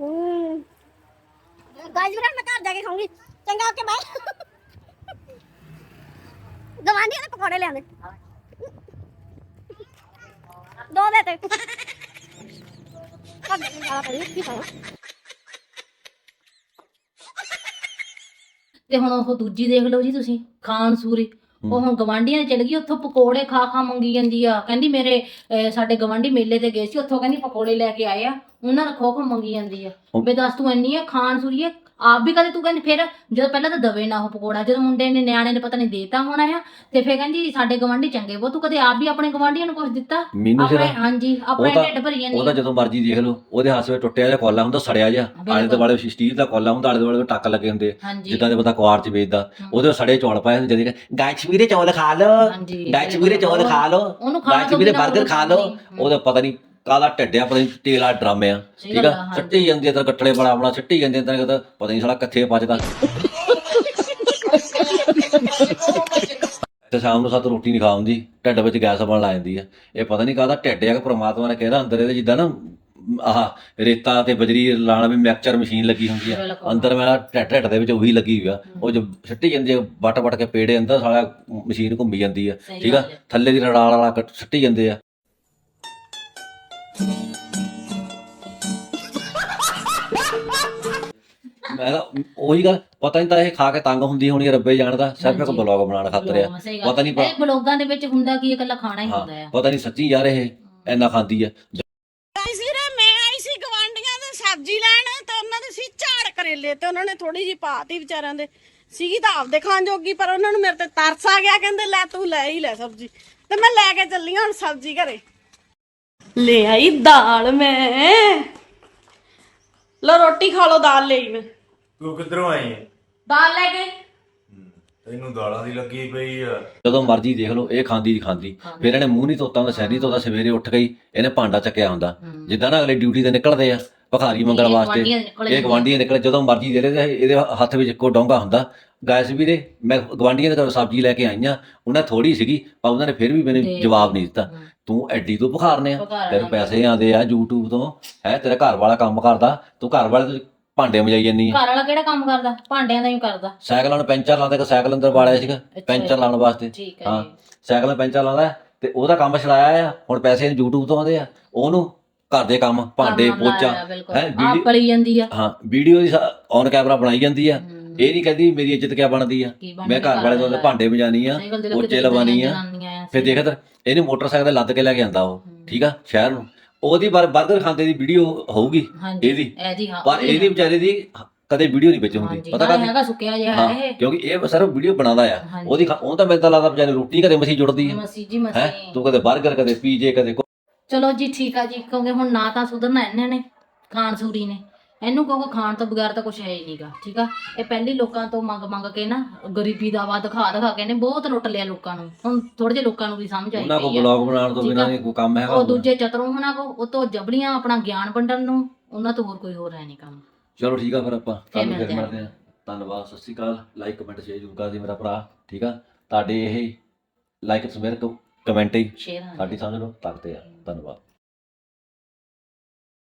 ਹੂੰ। ਗਾਇਸ ਵੀਰੇ, ਮੈਂ ਘਰ ਜਾ ਕੇ ਖਾਉਂਗੀ ਚੰਗਾ, ਓਕੇ, ਬਾਏ। ਗਵਾਂਢੀਆਂ ਦੇ ਪਕੌੜੇ ਲਿਆਂਦੇ। ਦੋ ਦੇ ਤੇ ਕੱਢ ਦੇ ਗਾਲਾਂ ਪਈ ਕੀ ਪਾਵਾਂ ਤੇ ਹੁਣ ਉਹ ਦੂਜੀ ਦੇਖ ਲਓ ਜੀ ਤੁਸੀਂ ਖਾਨ ਸੂਰੀ। ਉਹ ਹੁਣ ਗਵਾਂਢੀਆਂ ਚਲ ਗਈ ਉੱਥੋਂ ਪਕੌੜੇ ਖਾ ਖਾ ਮੰਗੀ ਜਾਂਦੀ ਆ। ਕਹਿੰਦੀ ਮੇਰੇ ਅਹ, ਸਾਡੇ ਗਵਾਂਢੀ ਮੇਲੇ ਤੇ ਗਏ ਸੀ ਉੱਥੋਂ ਕਹਿੰਦੀ ਪਕੌੜੇ ਲੈ ਕੇ ਆਏ ਆ। ਉਹਨਾਂ ਨੇ ਖੋ ਖੋ ਮੰਗੀ ਜਾਂਦੀ ਆ। ਬੇ ਦੱਸ ਤੂੰ ਇੰਨੀ ਆ ਖਾਨ ਸੂਰੀ ਆ ਆਪ ਵੀ ਕਦੇ ਤੂੰ ਕਹਿੰਦੀ ਫਿਰ ਜਦੋਂ ਪਹਿਲਾਂ ਤਾਂ ਦਵੇ ਨਾ ਉਹ ਪਕੌੜਾ ਜਦੋਂ ਮੁੰਡੇ ਨੇ ਨਿਆਣੇ ਨੇ ਪਤਾ ਨਹੀਂ ਦੇਤਾ ਹੋਣਾ ਆ ਤੇ ਫਿਰ ਕਹਿੰਦੀ ਸਾਡੇ ਗਵਾਂਢੀ ਚੰਗੇ ਉਹ ਤੂੰ ਕਦੇ ਆਪ ਵੀ ਆਪਣੇ ਗਵਾਂਢੀਆਂ ਨੂੰ ਕੁਝ ਦਿੱਤਾ ਮੈਨੂੰ ਆਪਣੇ ਹਾਂਜੀ ਆਪਣੇ ਉਹ ਤਾਂ- ਢਿੱਡ ਭਰੀ ਜਾਂਦੀ ਉਹ ਤਾਂ ਆ। ਜਦੋਂ ਮਰਜ਼ੀ ਦੇਖ ਲਓ ਉਹਦੇ ਹੱਥ ਵਿੱਚ ਟੁੱਟਿਆ ਜਿਹਾ ਕੋਲਾ ਹੁੰਦਾ ਸੜਿਆ ਜਿਹਾ ਬਿਲਕੁਲ। ਆਲੇ ਦੁਆਲੇ ਸਟੀਲ ਦਾ ਕੋਲਾ ਹੁੰਦਾ ਆਲੇ ਦੁਆਲੇ ਟੱਕ ਲੱਗੇ ਹੁੰਦੇ ਹਾਂਜੀ ਜਿੱਦਾਂ ਦੇ ਬੰਦਾ ਕੁਆਰ ਚ ਵੇਚਦਾ ਉਹਦੇ ਸੜੇ ਚੌਲ ਪਾਏ ਹੁੰਦੇ ਜਦੀ ਗਾਇਚ ਵੀਰੇ ਚੌਲ ਖਾ ਲਓ ਹਾਂਜੀ, ਗਾਇਚ ਵੀਰੇ ਚੌਲ ਖਾ ਲਓ ਉਹਨੂੰ ਖਾਣ ਗਾਇਚ ਤੋਂ ਵੀਰੇ ਬਿਨਾਂ 버ਗਰ ਖਾ ਲਓ। ਉਹਦਾ ਪਤਾ ਨਹੀਂ ਕਾਲਾ ਢੱਡਿਆ ਪਤਾ ਨਹੀਂ ਤੇਲ ਆ ਡਰਮ ਆ ਠੀਕ ਆ? ਆ। ਸੱਟੀ ਜਾਂਦੀ ਤਾਂ ਗੱਟੜੇ ਬੜਾ ਆਪਣਾ ਸੱਟੀ ਜਾਂਦੀ ਤਾਂ ਪਤਾ ਨਹੀਂ ਸਾਲਾ ਕਿੱਥੇ ਪਚਦਾ। ਤੇ ਸ਼ਾਮ ਨੂੰ ਸੱਤ ਰੋਟੀ ਨਹੀਂ ਖਾਉਂਦੀ ਢਿੱਡ ਵਿੱਚ ਗੈਸ ਬਣ ਲਾ ਜਾਂਦੀ ਆ। ਇਹ ਪਤਾ ਨਹੀਂ ਕਾਹਦਾ ਢਿੱਡ ਆ ਕਿ ਪ੍ਰਮਾਤਮਾ ਨੇ ਕਿਹੜਾ ਅੰਦਰ ਇਹਦੇ ਜਿੱਦਾਂ ਨਾ ਆਹ ਰੇਤਾ ਤੇ ਬਜਰੀ ਲਾਣਾ ਵੀ ਮਿਕਸਚਰ ਮਸ਼ੀਨ ਲੱਗੀ ਹੁੰਦੀ ਆ। ਅੰਦਰ ਮੇਰਾ ਢਿੱਡ ਢਿੱਡ ਦੇ ਵਿੱਚ ਉਹੀ ਲੱਗੀ ਹੋਈ ਆ। ਉਹ ਜੋ ਸਿੱਟੀ ਜਾਂਦੀ ਆ ਵੱਟ ਵੱਟ ਕੇ ਪੇੜੇ ਅੰਦਰ ਸਾਲਾ ਮਸ਼ੀਨ ਘੁੰਮੀ ਜਾਂਦੀ ਆ ਠੀਕ ਆ। ਥੱਲੇ ਦੀ ਰੜਾਲ ਵਾਲਾ ਸਿੱਟੀ ਜਾਂਦੇ ਆ। ਮੈਂ ਤਾਂ ਉਹੀ ਗੱਲ ਪਤਾ ਨਹੀਂ ਤਾਂ ਇਹ ਖਾ ਕੇ ਤੰਗ ਹੁੰਦੀ ਹੋਣੀ ਆ, ਰੱਬੇ ਜਾਣਦਾ ਸਿਰਫ ਇੱਕ ਹਾਂਜੀ। ਬਲੌਗ ਬਣਾਉਣ ਖਾਤਰ ਆ। ਸਹੀ ਗੱਲ। ਪਤਾ ਨਹੀਂ ਇਹ ਬਲੌਗਾਂ ਦੇ ਵਿੱਚ ਹੁੰਦਾ ਕੀ ਇਕੱਲਾ ਖਾਣਾ ਹੀ ਹੁੰਦਾ ਹਾਂ ਆ। ਪਤਾ ਨਹੀਂ ਸੱਚੀ ਯਾਰ ਇਹ ਇੰਨਾ ਖਾਂਦੀ ਆ। ਗਾਇਸ ਵੀਰੇ ਮੈਂ ਆਈ ਸੀ ਗਵਾਂਡੀਆਂ ਦੇ ਸਬਜ਼ੀ ਲੈਣ ਤੇ ਉਹਨਾਂ ਦੇ ਸੀ ਝਾੜ ਕਰੇਲੇ ਤੇ ਉਹਨਾਂ ਨੇ ਥੋੜੀ ਜੀ ਪਾਤੀ ਵਿਚਾਰਿਆਂ ਦੇ। ਸੀਗੀ ਤਾਂ ਆਪਦੇ ਖਾਣ ਜੋਗੀ ਪਰ ਉਹਨਾਂ ਨੂੰ ਮੇਰੇ ਤੇ ਤਰਸ ਆ ਗਿਆ ਕਹਿੰਦੇ ਲੈ ਤੂੰ ਲੈ ਹੀ ਲੈ ਸਬਜ਼ੀ। ਤੇ ਮੈਂ ਲੈ ਕੇ ਚੱਲੀ ਹਾਂ ਹੁਣ ਸਬਜ਼ੀ ਘਰੇ। ਲੈ ਆਈ ਦਾਲ ਮੈਂ। ਲੋ ਰੋਟੀ ਖਾ ਲੋ ਦਾਲ ਲਈ ਮੈਂ। ਤੂੰ ਕਿੱਧਰੋਂ ਆਈ ਹੈ ਦਾਲ ਲੈ ਕੇ। ਤੈਨੂੰ ਦਾਲਾਂ ਦੀ ਲੱਗੀ ਪਈ ਆ। ਜਦੋਂ ਮਰਜ਼ੀ ਦੇਖ ਲਓ ਇਹ ਖਾਂਦੀ ਦੀ ਖਾਂਦੀ। ਫਿਰ ਇਹਨੇ ਮੂੰਹ ਨਹੀਂ ਧੋਤਾ ਹੁੰਦਾ ਸੈਰੀ ਧੋਤਾ ਸਵੇਰੇ ਉੱਠ ਗਈ ਇਹਨੇ ਭਾਂਡਾ ਚੱਕਿਆ ਹੁੰਦਾ। ਜਿੱਦਾਂ ਨਾ ਅਗਲੇ ਡਿਊਟੀ ਤੇ ਨਿਕਲਦੇ ਆ ਭਖਾਰੀ ਮੰਗਣ ਵਾਸਤੇ। ਗੁਆਂਢੀਆਂ ਦੇ ਨਿਕਲ ਇਹ ਜਾਂਦੇ ਗਵਾਂਢੀਆਂ ਨਿਕਲੇ ਜਦੋਂ ਮਰਜ਼ੀ ਦੇ ਲੈ ਇਹਦੇ ਹੱਥ ਵਿੱਚ ਇੱਕੋ ਡੋਂਗਾ ਹੁੰਦਾ। ਗੈਸ ਵੀਰੇ ਮੈਂ ਗਵਾਂਢੀਆਂ ਦੇ ਘਰੋਂ ਸਬਜ਼ੀ ਲੈ ਕੇ ਆਈਆਂ ਉਹਨਾਂ ਥੋੜੀ ਸੀਗੀ ਪਰ ਉਹਨਾਂ ਨੇ ਫਿਰ ਵੀ ਮੈਨੂੰ ਜਵਾਬ ਨਹੀਂ ਦਿੱਤਾ। ਤੂੰ ਐਡੀ ਤੋਂ ਬੁਖਾਰਨੇ ਆ। ਤੇਰੇ। ਪੈਸੇ ਆਉਂਦੇ ਆ YouTube ਤੋਂ। ਹੈ ਤੇਰਾ ਘਰ ਵਾਲਾ ਕੰਮ ਕਰਦਾ। ਤੂੰ ਘਰ ਵਾਲੇ ਤੋਂ ਭਾਂਡੇ ਮਜਾਈ ਜੰਨੀ ਆ। ਘਰ ਵਾਲਾ ਕਿਹੜਾ ਕੰਮ ਕਰਦਾ? ਭਾਂਡਿਆਂ ਦਾ ਹੀ ਕਰਦਾ। ਸਾਈਕਲਾਂ ਨੂੰ ਪੈਂਚਰ ਲਾਉਂਦਾ ਕਿ ਸਾਈਕਲ ਅੰਦਰ ਵਾੜਿਆ ਸੀਗਾ ਪੈਂਚਰ ਲਾਉਣ ਵਾਸਤੇ। ਠੀਕ ਹੈ। ਸਾਈਕਲ ਨੂੰ ਪੈਂਚਰ ਲਾਉਂਦਾ ਤੇ ਉਹਦਾ ਕੰਮ ਛਡਾਇਆ ਆ। ਹੁਣ ਪੈਸੇ YouTube ਤੋਂ ਆਉਂਦੇ ਆ। ਉਹਨੂੰ ਘਰ ਦੇ ਕੰਮ ਭਾਂਡੇ ਪੋਚਾ। ਹੈ ਆਪ ਪਲੀ ਜਾਂਦੀ ਆ। ਹਾਂ ਵੀਡੀਓ ਦੀ ਔਨ ਕੈਮਰਾ ਬਣਾਈ ਜਾਂਦੀ ਆ। ਇਹ ਨਹੀਂ ਕਹਿੰਦੀ ਮੇਰੀ ਇੱਜ਼ਤ ਕਿਆ ਬਣਦੀ ਆ? ਕੀ ਬਣਦੀ ਮੈਂ ਘਰ ਵਾਲੇ ਤੋਂ ਭਾਂਡੇ ਮਜਾਨੀ ਆ ਸਹੀ ਗੱਲ ਦੇ ਪੋਚੇ ਆ। ਫਿਰ ਦੇਖ ਇੱਧਰ ਇਹਨੂੰ ਮੋਟਰਸਾਈਕਲ ਤੇ ਲੱਦ ਕੇ ਲੈ ਕੇ ਆਂਦਾ ਉਹ ਠੀਕ ਆ ਸ਼ਹਿਰ ਨੂੰ। ਉਹਦੀ ਬਰ 버ਗਰ ਖਾਂਦੇ ਦੀ ਵੀਡੀਓ ਹੋਊਗੀ ਇਹਦੀ। ਇਹਦੀ ਹਾਂ ਪਰ ਇਹਦੀ ਵਿਚਾਰੇ ਦੀ ਕਦੇ ਵੀਡੀਓ ਨਹੀਂ ਵਿੱਚ ਹੁੰਦੀ ਪਤਾ ਕਰ ਹੈਗਾ ਸੁੱਕਿਆ ਜਿਹਾ ਹਾਂ ਇਹ। ਕਿਉਂਕਿ ਇਹ ਸਿਰਫ ਵੀਡੀਓ ਬਣਾਉਂਦਾ ਆ। ਉਹਦੀ ਉਹ ਤਾਂ ਮੈਨੂੰ ਤਾਂ ਲੱਗਦਾ ਵਿਚਾਰੇ ਰੋਟੀ ਕਦੇ ਮਸੀ ਜੁੜਦੀ ਹੈ ਮਸੀ ਜੀ ਮਸੀ। ਤੂੰ ਕਦੇ 버ਗਰ ਕਦੇ ਪੀਜੇ ਕਦੇ ਚਲੋ ਜੀ ਠੀਕ ਆ ਜੀ ਕਿਉਂਕਿ ਹੁਣ ਨਾ ਤਾਂ ਸੁਧਰਨਾ ਇਹਨਾਂ ਨੇ ਖਾਣ ਸੂਰੀ ਨੇ। ਇਹਨੂੰ ਕਹੋ ਖਾਣ ਤੋਂ ਬਗੈਰ ਤਾਂ ਕੁਝ ਹੈ ਹੀ ਨਹੀਂਗਾ ਠੀਕ ਆ? ਇਹ ਪਹਿਲੀ ਲੋਕਾਂ ਤੋਂ ਮੰਗ ਮੰਗ ਕੇ ਨਾ ਗਰੀਬੀ ਦਾ ਵਾ ਦਿਖਾ ਦਿਖਾ ਕੇ ਨੇ ਬਹੁਤ ਲੁੱਟ ਲਿਆ ਲੋਕਾਂ ਨੂੰ। ਹੁਣ ਥੋੜੇ ਜਿਹੇ ਲੋਕਾਂ ਨੂੰ ਵੀ ਸਮਝ ਆਈ ਉਹਨਾਂ ਕੋ ਬਲੌਗ ਬਣਾਉਣ ਤੋਂ ਬਿਨਾਂ ਕੋਈ ਕੰਮ ਹੈਗਾ ਉਹ ਦੂਜੇ ਚਤਰੋਂ ਉਹਨਾਂ ਕੋ ਉਹ ਤੋਂ ਜਬਲੀਆਂ ਆਪਣਾ ਗਿਆਨ ਵੰਡਣ ਨੂੰ ਉਹਨਾਂ ਤੋਂ ਹੋਰ ਕੋਈ ਹੋਰ ਹੈ ਨਹੀਂ ਕੰਮ। ਚਲੋ ਠੀਕ ਆ ਫਿਰ ਆਪਾਂ। ਕੱਲ ਫਿਰ ਮਿਲਦੇ ਆ। ਧੰਨਵਾਦ ਸਤਿ ਸ਼੍ਰੀ ਅਕਾਲ। ਲਾਈਕ ਕਮੈਂਟ ਸ਼ੇਅਰ ਜ਼ਰੂਰ ਕਰ ਦਿਓ ਮੇਰਾ ਭਰਾ ਠੀਕ ਆ? ਤੁਹਾਡੇ ਇਹ ਲਾਈਕ ਸਮੇਰ ਕਮੈਂਟ ਹੀ ਸ਼ੇਅਰ ਸਾਡੀ ਸਮਝ ਲਓ ਤਾਕਤ ਆ। ਧੰਨਵਾਦ।